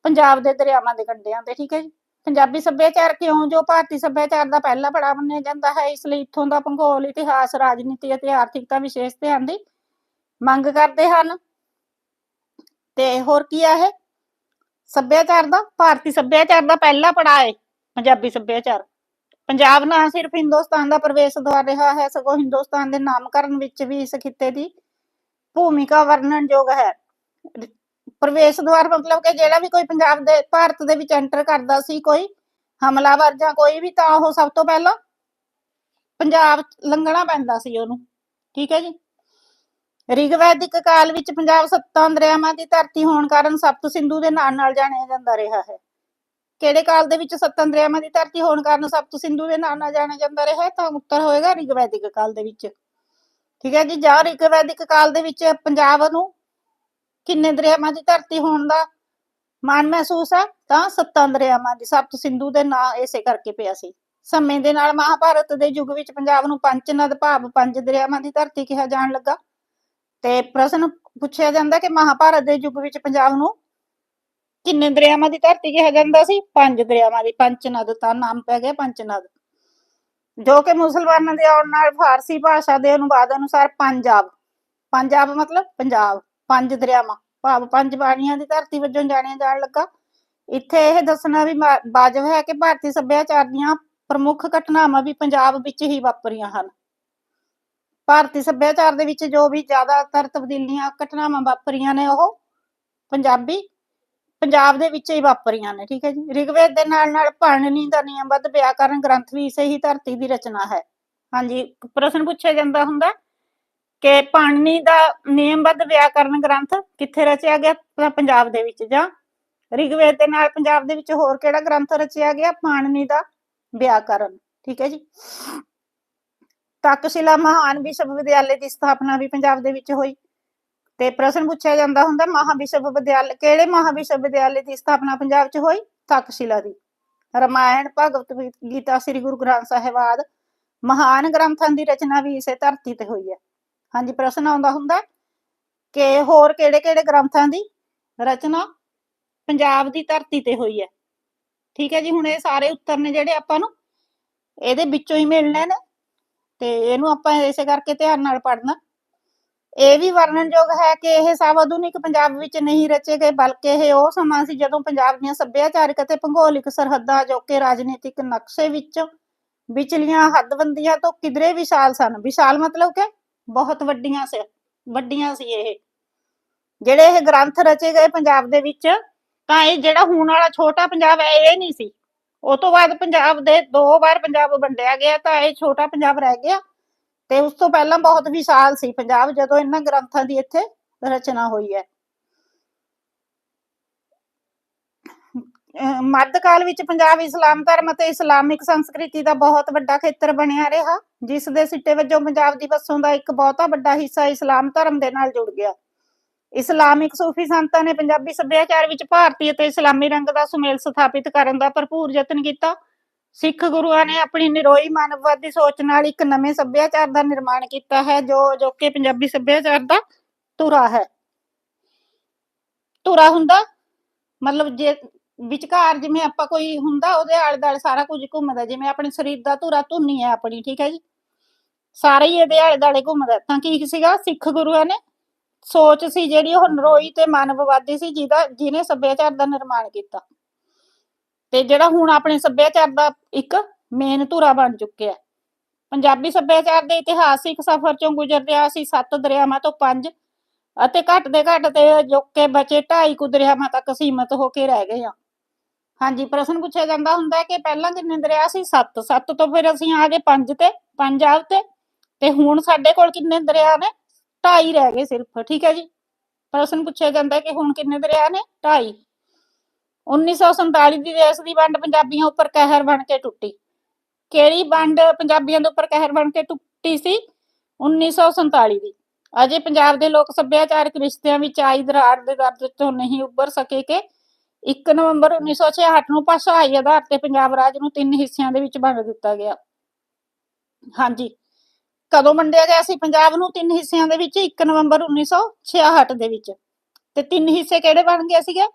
[SPEAKER 1] ਪੰਜਾਬ ਦੇ ਦਰਿਆਵਾਂ ਦੇ ਕੰਢਿਆਂ ਤੇ, ਠੀਕ ਹੈ ਜੀ। ਪੰਜਾਬੀ ਸੱਭਿਆਚਾਰ ਕਿਉਂ? ਜੋ ਭਾਰਤੀ ਸੱਭਿਆਚਾਰ ਦਾ ਪਹਿਲਾ ਪੜਾਅ ਮੰਨਿਆ ਜਾਂਦਾ ਹੈ, ਇਸ ਲਈ ਇੱਥੋਂ ਦਾ ਭੂਗੋਲ, ਇਤਿਹਾਸ, ਰਾਜਨੀਤੀ ਅਤੇ ਆਰਥਿਕਤਾ ਵਿਸ਼ੇਸ਼ ਧਿਆਨ ਦੀ ਮੰਗ ਕਰਦੇ ਹਨ। ਤੇ ਹੋਰ ਕੀ ਆ ਇਹ? ਸੱਭਿਆਚਾਰ ਦਾ, ਭਾਰਤੀ ਸੱਭਿਆਚਾਰ ਦਾ ਪਹਿਲਾ ਪੜਾਅ ਹੈ ਪੰਜਾਬੀ ਸੱਭਿਆਚਾਰ। ਪੰਜਾਬ ਨਾ ਸਿਰਫ ਹਿੰਦੁਸਤਾਨ ਦਾ ਪ੍ਰਵੇਸ਼ ਦੁਆਰ ਰਿਹਾ ਹੈ, ਸਗੋਂ ਹਿੰਦੁਸਤਾਨ ਦੇ ਨਾਮਕਰਨ ਵਿੱਚ ਵੀ ਇਸ ਖਿੱਤੇ ਦੀ ਭੂਮਿਕਾ ਵਰਣਨਯੋਗ ਹੈ। ਪ੍ਰਵੇਸ਼ ਦੁਆਰ ਮਤਲਬ ਕਿ ਜਿਹੜਾ ਵੀ ਕੋਈ ਪੰਜਾਬ ਦੇ, ਭਾਰਤ ਦੇ ਵਿੱਚ ਐਂਟਰ ਕਰਦਾ ਸੀ ਕੋਈ ਹਮਲਾਵਰ ਜਾਂ ਕੋਈ ਵੀ, ਤਾਂ ਉਹ ਸਭ ਤੋਂ ਪਹਿਲਾਂ ਪੰਜਾਬ ਲੰਘਣਾ ਪੈਂਦਾ ਸੀ ਉਹਨੂੰ, ਠੀਕ ਹੈ ਜੀ? ਰਿਗਵੈਦਿਕ ਕਾਲ ਵਿੱਚ ਪੰਜਾਬ ਸੱਤਾਂ ਦਰਿਆਵਾਂ ਦੀ ਧਰਤੀ ਹੋਣ ਕਾਰਨ ਸਪਤ ਸਿੰਧੂ ਦੇ ਨਾਂ ਨਾਲ ਜਾਣਿਆ ਜਾਂਦਾ ਰਿਹਾ ਹੈ। ਕਿਹੜੇ ਕਾਲ ਦੇ ਵਿੱਚ ਸੱਤਾਂ ਦਰਿਆਵਾਂ ਦੀ ਧਰਤੀ ਹੋਣ ਕਾਰਨ ਸਪਤ ਸਿੰਧੂ ਦੇ ਨਾਂ ਨਾਲ ਜਾਣਿਆ ਜਾਂਦਾ ਰਿਹਾ ਹੈ? ਤਾਂ ਉੱਤਰ ਹੋਏਗਾ ਰਿਗਵੈਦਿਕ ਕਾਲ ਦੇ ਵਿੱਚ। ਠੀਕ ਹੈ ਜੀ, ਜਾਂ ਰਿਗਵੈਦਿਕ ਕਾਲ ਦੇ ਵਿੱਚ ਪੰਜਾਬ ਨੂੰ ਕਿੰਨੇ ਦਰਿਆਵਾਂ ਦੀ ਧਰਤੀ ਹੋਣ ਦਾ ਮਾਣ ਮਹਿਸੂਸ ਹੈ? ਤਾਂ ਸੱਤਾਂ ਦਰਿਆਵਾਂ ਦੀ ਸਪਤ ਸਿੰਧੂ ਦੇ ਨਾਂ ਇਸੇ ਕਰਕੇ ਪਿਆ ਸੀ। ਸਮੇਂ ਦੇ ਨਾਲ ਮਹਾਭਾਰਤ ਦੇ ਯੁੱਗ ਵਿੱਚ ਪੰਜਾਬ ਨੂੰ ਪੰਜ ਨਦ ਭਾਵ ਪੰਜ ਦਰਿਆਵਾਂ ਦੀ ਧਰਤੀ ਕਿਹਾ ਜਾਣ ਲੱਗਾ। ਤੇ ਪ੍ਰਸ਼ਨ ਪੁੱਛਿਆ ਜਾਂਦਾ ਕਿ ਮਹਾਭਾਰਤ ਦੇ ਯੁੱਗ ਵਿੱਚ ਪੰਜਾਬ ਨੂੰ ਕਿੰਨੇ ਦਰਿਆਵਾਂ ਦੀ ਧਰਤੀ ਕਿਹਾ ਜਾਂਦਾ ਸੀ? ਪੰਜ ਦਰਿਆਵਾਂ ਦੀ, ਪੰਜ ਨਦ ਤਾਂ ਨਾਮ ਪੈ ਗਿਆ, ਪੰਜ ਨਦ। ਜੋ ਕਿ ਮੁਸਲਮਾਨਾਂ ਦੇ ਆਉਣ ਨਾਲ ਫਾਰਸੀ ਭਾਸ਼ਾ ਦੇ ਅਨੁਵਾਦ ਅਨੁਸਾਰ ਪੰਜਾਬ। ਪੰਜਾਬ ਮਤਲਬ ਪੰਜਾਬ। ਪੰਜ ਦਰਿਆਵਾਂ, ਭਾਵ ਪੰਜ ਬਾਣੀਆਂ ਦੀ ਧਰਤੀ ਵਜੋਂ ਜਾਣਿਆ ਜਾਣ ਲੱਗਾ। ਇੱਥੇ ਇਹ ਦੱਸਣਾ ਵੀ ਵਾਜਬ ਹੈ ਕਿ ਭਾਰਤੀ ਸੱਭਿਆਚਾਰ ਦੀਆਂ ਪ੍ਰਮੁੱਖ ਘਟਨਾਵਾਂ ਵੀ ਪੰਜਾਬ ਵਿੱਚ ਹੀ ਵਾਪਰੀਆਂ ਹਨ। ਭਾਰਤੀ ਸੱਭਿਆਚਾਰ ਦੇ ਵਿੱਚ ਜੋ ਵੀ ਜ਼ਿਆਦਾਤਰ ਤਬਦੀਲੀਆਂ, ਘਟਨਾਵਾਂ ਵਾਪਰੀਆਂ ਨੇ, ਉਹ ਪੰਜਾਬੀ, ਪੰਜਾਬ ਦੇ ਵਿੱਚ ਹੀ ਵਾਪਰੀਆਂ ਨੇ, ਠੀਕ ਹੈ ਜੀ। ਰਿਗਵੇਦ ਦੇ ਨਾਲ ਨਾਲ ਪਾਣਨੀ ਦਾ ਨਿਯਮਬੱਧ ਵਿਆਕਰਨ ਗ੍ਰੰਥ ਵੀ ਇਸੇ ਹੀ ਧਰਤੀ ਦੀ ਰਚਨਾ ਹੈ। ਹਾਂਜੀ, ਪ੍ਰਸ਼ਨ ਪੁੱਛਿਆ ਜਾਂਦਾ ਹੁੰਦਾ ਕਿ ਪਾਣਨੀ ਦਾ ਨਿਯਮਬੱਧ ਵਿਆਕਰਨ ਗ੍ਰੰਥ ਕਿੱਥੇ ਰਚਿਆ ਗਿਆ? ਤਾਂ ਪੰਜਾਬ ਦੇ ਵਿੱਚ ਜਾਂ ਰਿਗਵੇਦ ਦੇ ਨਾਲ ਪੰਜਾਬ ਦੇ ਵਿੱਚ ਹੋਰ ਕਿਹੜਾ ਗ੍ਰੰਥ ਰਚਿਆ ਗਿਆ? ਪਾਣਨੀ ਦਾ ਵਿਆਕਰਨ ਠੀਕ ਹੈ ਜੀ। ਤਕਸ਼ਿਲਾ ਮਹਾਨ ਵਿਸ਼ਵ ਵਿਦਿਆਲੇ ਦੀ ਸਥਾਪਨਾ ਵੀ ਪੰਜਾਬ ਦੇ ਵਿੱਚ ਹੋਈ। ਤੇ ਪ੍ਰਸ਼ਨ ਪੁੱਛਿਆ ਜਾਂਦਾ ਹੁੰਦਾ ਮਹਾ ਵਿਸ਼ਵ ਵਿਦਿਆਲੇ, ਕਿਹੜੇ ਮਹਾ ਵਿਸ਼ਵ ਵਿਦਿਆਲੇ ਦੀ ਸਥਾਪਨਾ ਪੰਜਾਬ 'ਚ ਹੋਈ? ਤਕਸ਼ਿਲਾ ਦੀ। ਰਮਾਇਣ, ਭਗਵਤ ਗੀਤਾ, ਸ੍ਰੀ ਗੁਰੂ ਗ੍ਰੰਥ ਸਾਹਿਬ ਆਦਿ ਮਹਾਨ ਗ੍ਰੰਥਾਂ ਦੀ ਰਚਨਾ ਵੀ ਇਸੇ ਧਰਤੀ ਤੇ ਹੋਈ ਹੈ। ਹਾਂਜੀ ਪ੍ਰਸ਼ਨ ਆਉਂਦਾ ਹੁੰਦਾ ਕਿ ਹੋਰ ਕਿਹੜੇ ਕਿਹੜੇ ਗ੍ਰੰਥਾਂ ਦੀ ਰਚਨਾ ਪੰਜਾਬ ਦੀ ਧਰਤੀ ਤੇ ਹੋਈ ਹੈ। ਠੀਕ ਹੈ ਜੀ, ਹੁਣ ਇਹ ਸਾਰੇ ਉੱਤਰ ਨੇ ਜਿਹੜੇ ਆਪਾਂ ਨੂੰ, ਇਹਦੇ ਵਿੱਚੋਂ ਹੀ ਮਿਲਣੇ ਨੇ ਤੇ ਇਹਨੂੰ ਆਪਾਂ ਇਸੇ ਕਰਕੇ ਧਿਆਨ ਨਾਲ ਪੜ੍ਹਨਾ। ਇਹ ਵੀ ਵਰਣਨਯੋਗ ਹੈ ਕਿ ਇਹ ਸਭ ਆਧੁਨਿਕ ਪੰਜਾਬ ਵਿੱਚ ਨਹੀਂ ਰਚੇ ਗਏ, ਬਲਕਿ ਇਹ ਉਹ ਸਮਾਂ ਸੀ ਜਦੋਂ ਪੰਜਾਬ ਦੀਆਂ ਸੱਭਿਆਚਾਰਕ ਅਤੇ ਭੂਗੋਲਿਕ ਸਰਹੱਦਾਂ, ਜੋ ਰਾਜਨੀਤਿਕ ਨਕਸ਼ੇ ਵਿੱਚ ਵਿਚਲੀਆਂ ਹੱਦਬੰਦੀਆਂ ਤੋਂ ਕਿਧਰੇ ਵਿਸ਼ਾਲ ਸਨ। ਵਿਸ਼ਾਲ ਮਤਲਬ ਕਿ ਬਹੁਤ ਵੱਡੀਆਂ ਸੀ ਵੱਡੀਆਂ ਸੀ ਇਹ। ਜਿਹੜੇ ਇਹ ਗ੍ਰੰਥ ਰਚੇ ਗਏ ਪੰਜਾਬ ਦੇ ਵਿੱਚ, ਤਾਂ ਇਹ ਜਿਹੜਾ ਹੁਣ ਵਾਲਾ ਛੋਟਾ ਪੰਜਾਬ ਹੈ, ਇਹ ਨਹੀਂ ਸੀ। ਉਹ ਤੋਂ ਬਾਅਦ ਪੰਜਾਬ ਦੇ ਦੋ ਵਾਰ ਪੰਜਾਬ ਵੰਡਿਆ ਗਿਆ, ਤਾਂ ਇਹ ਛੋਟਾ ਪੰਜਾਬ ਰਹਿ ਗਿਆ। ਤੇ ਉਸ ਤੋਂ ਪਹਿਲਾਂ ਬਹੁਤ ਵਿਸ਼ਾਲ ਸੀ ਪੰਜਾਬ, ਜਦੋਂ ਇਹਨਾਂ ਗ੍ਰੰਥਾਂ ਦੀ ਇੱਥੇ ਰਚਨਾ ਹੋਈ ਹੈ। ਅਹ ਮੱਧਕਾਲ ਵਿੱਚ ਪੰਜਾਬ ਇਸਲਾਮ ਧਰਮ ਅਤੇ ਇਸਲਾਮਿਕ ਸੰਸਕ੍ਰਿਤੀ ਦਾ ਬਹੁਤ ਵੱਡਾ ਖੇਤਰ ਬਣਿਆ ਰਿਹਾ, ਜਿਸ ਦੇ ਸਿੱਟੇ ਵਜੋਂ ਪੰਜਾਬ ਦੀ ਵਸੋਂ ਦਾ ਇੱਕ ਬਹੁਤਾ ਵੱਡਾ ਹਿੱਸਾ ਇਸਲਾਮ ਧਰਮ ਦੇ ਨਾਲ ਜੁੜ ਗਿਆ। ਇਸਲਾਮਿਕ ਸੂਫੀ ਸੰਤਾਂ ਨੇ ਪੰਜਾਬੀ ਸੱਭਿਆਚਾਰ ਵਿੱਚ ਭਾਰਤੀ ਅਤੇ ਇਸਲਾਮੀ ਰੰਗ ਦਾ ਸੁਮੇਲ ਸਥਾਪਿਤ ਕਰਨ ਦਾ ਭਰਪੂਰ ਯਤਨ ਕੀਤਾ। ਸਿੱਖ ਗੁਰੂਆਂ ਨੇ ਆਪਣੀ ਨਿਰੋਈ ਮਾਨਵਵਾਦੀ ਸੋਚ ਨਾਲ ਇੱਕ ਨਵੇਂ ਸੱਭਿਆਚਾਰ ਦਾ ਨਿਰਮਾਣ ਕੀਤਾ ਹੈ, ਜੋ ਜੋ ਕਿ ਪੰਜਾਬੀ ਸੱਭਿਆਚਾਰ ਦਾ ਧੁਰਾ ਹੈ। ਧੁਰਾ ਹੁੰਦਾ? ਮਤਲਬ ਜੇ ਵਿਚਕਾਰ ਜਿਵੇਂ ਆਪਾਂ ਕੋਈ ਹੁੰਦਾ ਉਹਦੇ ਆਲੇ ਦੁਆਲੇ ਸਾਰਾ ਕੁਝ ਘੁੰਮਦਾ, ਜਿਵੇਂ ਆਪਣੇ ਸਰੀਰ ਦਾ ਧੁਰਾ ਧੁੰਨੀ ਹੈ ਆਪਣੀ, ਠੀਕ ਹੈ ਜੀ? ਸਾਰੇ ਹੀ ਇਹਦੇ ਆਲੇ ਦੁਆਲੇ ਘੁੰਮਦਾ। ਤਾਂ ਕੀ ਸੀਗਾ? ਸਿੱਖ ਗੁਰੂਆਂ ਨੇ ਸੋਚ ਸੀ ਜਿਹੜੀ ਉਹ ਨਰੋਈ ਤੇ ਮਾਨਵਵਾਦੀ ਸੀ, ਜਿਹਦਾ, ਜਿਹਨੇ ਸੱਭਿਆਚਾਰ ਦਾ ਨਿਰਮਾਣ ਕੀਤਾ। ਤੇ ਜਿਹੜਾ ਹੁਣ ਆਪਣੇ ਸੱਭਿਆਚਾਰ ਦਾ ਇੱਕ ਮੇਨ ਧੁਰਾ ਬਣ ਚੁੱਕਿਆ। ਪੰਜਾਬੀ ਸੱਭਿਆਚਾਰ ਦੇ ਇਤਿਹਾਸਿਕ ਸਫ਼ਰ ਚੋਂ ਗੁਜ਼ਰਦਿਆਂ ਸੀ, ਸੱਤ ਦਰਿਆਵਾਂ ਤੋਂ ਪੰਜ ਅਤੇ ਘੱਟ ਦੇ ਘੱਟ ਤੇ ਜੋਕੇ ਬਚੇ ਢਾਈ ਕੁ ਦਰਿਆਵਾਂ ਤੱਕ ਸੀਮਤ ਹੋ ਕੇ ਰਹਿ ਗਏ ਆ। ਹਾਂਜੀ, ਪ੍ਰਸ਼ਨ ਪੁੱਛਿਆ ਜਾਂਦਾ ਹੁੰਦਾ ਹੈ ਕਿ ਪਹਿਲਾਂ ਕਿੰਨੇ ਦਰਿਆ ਸੀ? ਸੱਤ। ਸੱਤ ਤੋਂ ਫਿਰ ਅਸੀਂ ਆ ਗਏ ਪੰਜ ਤੇ ਪੰਜਾਬ ਤੇ। ਤੇ ਹੁਣ ਸਾਡੇ ਕੋਲ ਕਿੰਨੇ ਦਰਿਆ ਨੇ? ਢਾਈ ਰਹਿ ਗਏ ਸਿਰਫ, ਠੀਕ ਹੈ ਜੀ? ਪ੍ਰਸ਼ਨ ਪੁੱਛਿਆ ਜਾਂਦਾ ਕਿ ਹੁਣ ਕਿੰਨੇ ਦਰਿਆ ਨੇ? ਢਾਈ। 1947 ਦੀ ਦੇਸ਼ ਦੀ ਵੰਡ ਪੰਜਾਬੀਆਂ ਉੱਪਰ ਕਹਿਰ ਬਣ ਕੇ ਟੁੱਟੀ। ਕਿਹੜੀ ਵੰਡ ਪੰਜਾਬੀਆਂ ਦੇ ਉੱਪਰ ਕਹਿਰ ਬਣ ਕੇ ਟੁੱਟੀ ਸੀ? 1947 ਦੀ। ਅਜੇ ਪੰਜਾਬ ਦੇ ਲੋਕ ਸੱਭਿਆਚਾਰਕ ਰਿਸ਼ਤਿਆਂ ਵਿੱਚ ਆਈ ਦਰਾਰ ਦੇ ਦਰਦ ਤੋਂ ਨਹੀਂ ਉੱਭਰ ਸਕੇ ਕਿ 1 ਨਵੰਬਰ 1966 ਨੂੰ ਭਾਸ਼ਾਈ ਆਧਾਰ ਤੇ ਪੰਜਾਬ ਰਾਜ ਨੂੰ ਤਿੰਨ ਹਿੱਸਿਆਂ ਦੇ ਵਿੱਚ ਵੰਡ ਦਿੱਤਾ ਗਿਆ। ਹਾਂਜੀ। ਕਦੋਂ ਵੰਡਿਆ ਗਿਆ ਸੀ? ਪੰਜਾਬ ਨੂੰ ਤਿੰਨ ਹਿੱਸਿਆਂ ਦੇ ਵਿੱਚ 1 ਨਵੰਬਰ 1966 ਦੇ ਵਿੱਚ। ਤੇ ਤਿੰਨ ਹਿੱਸੇ ਕਿਹੜੇ ਬਣ ਗਏ ਸੀਗੇ?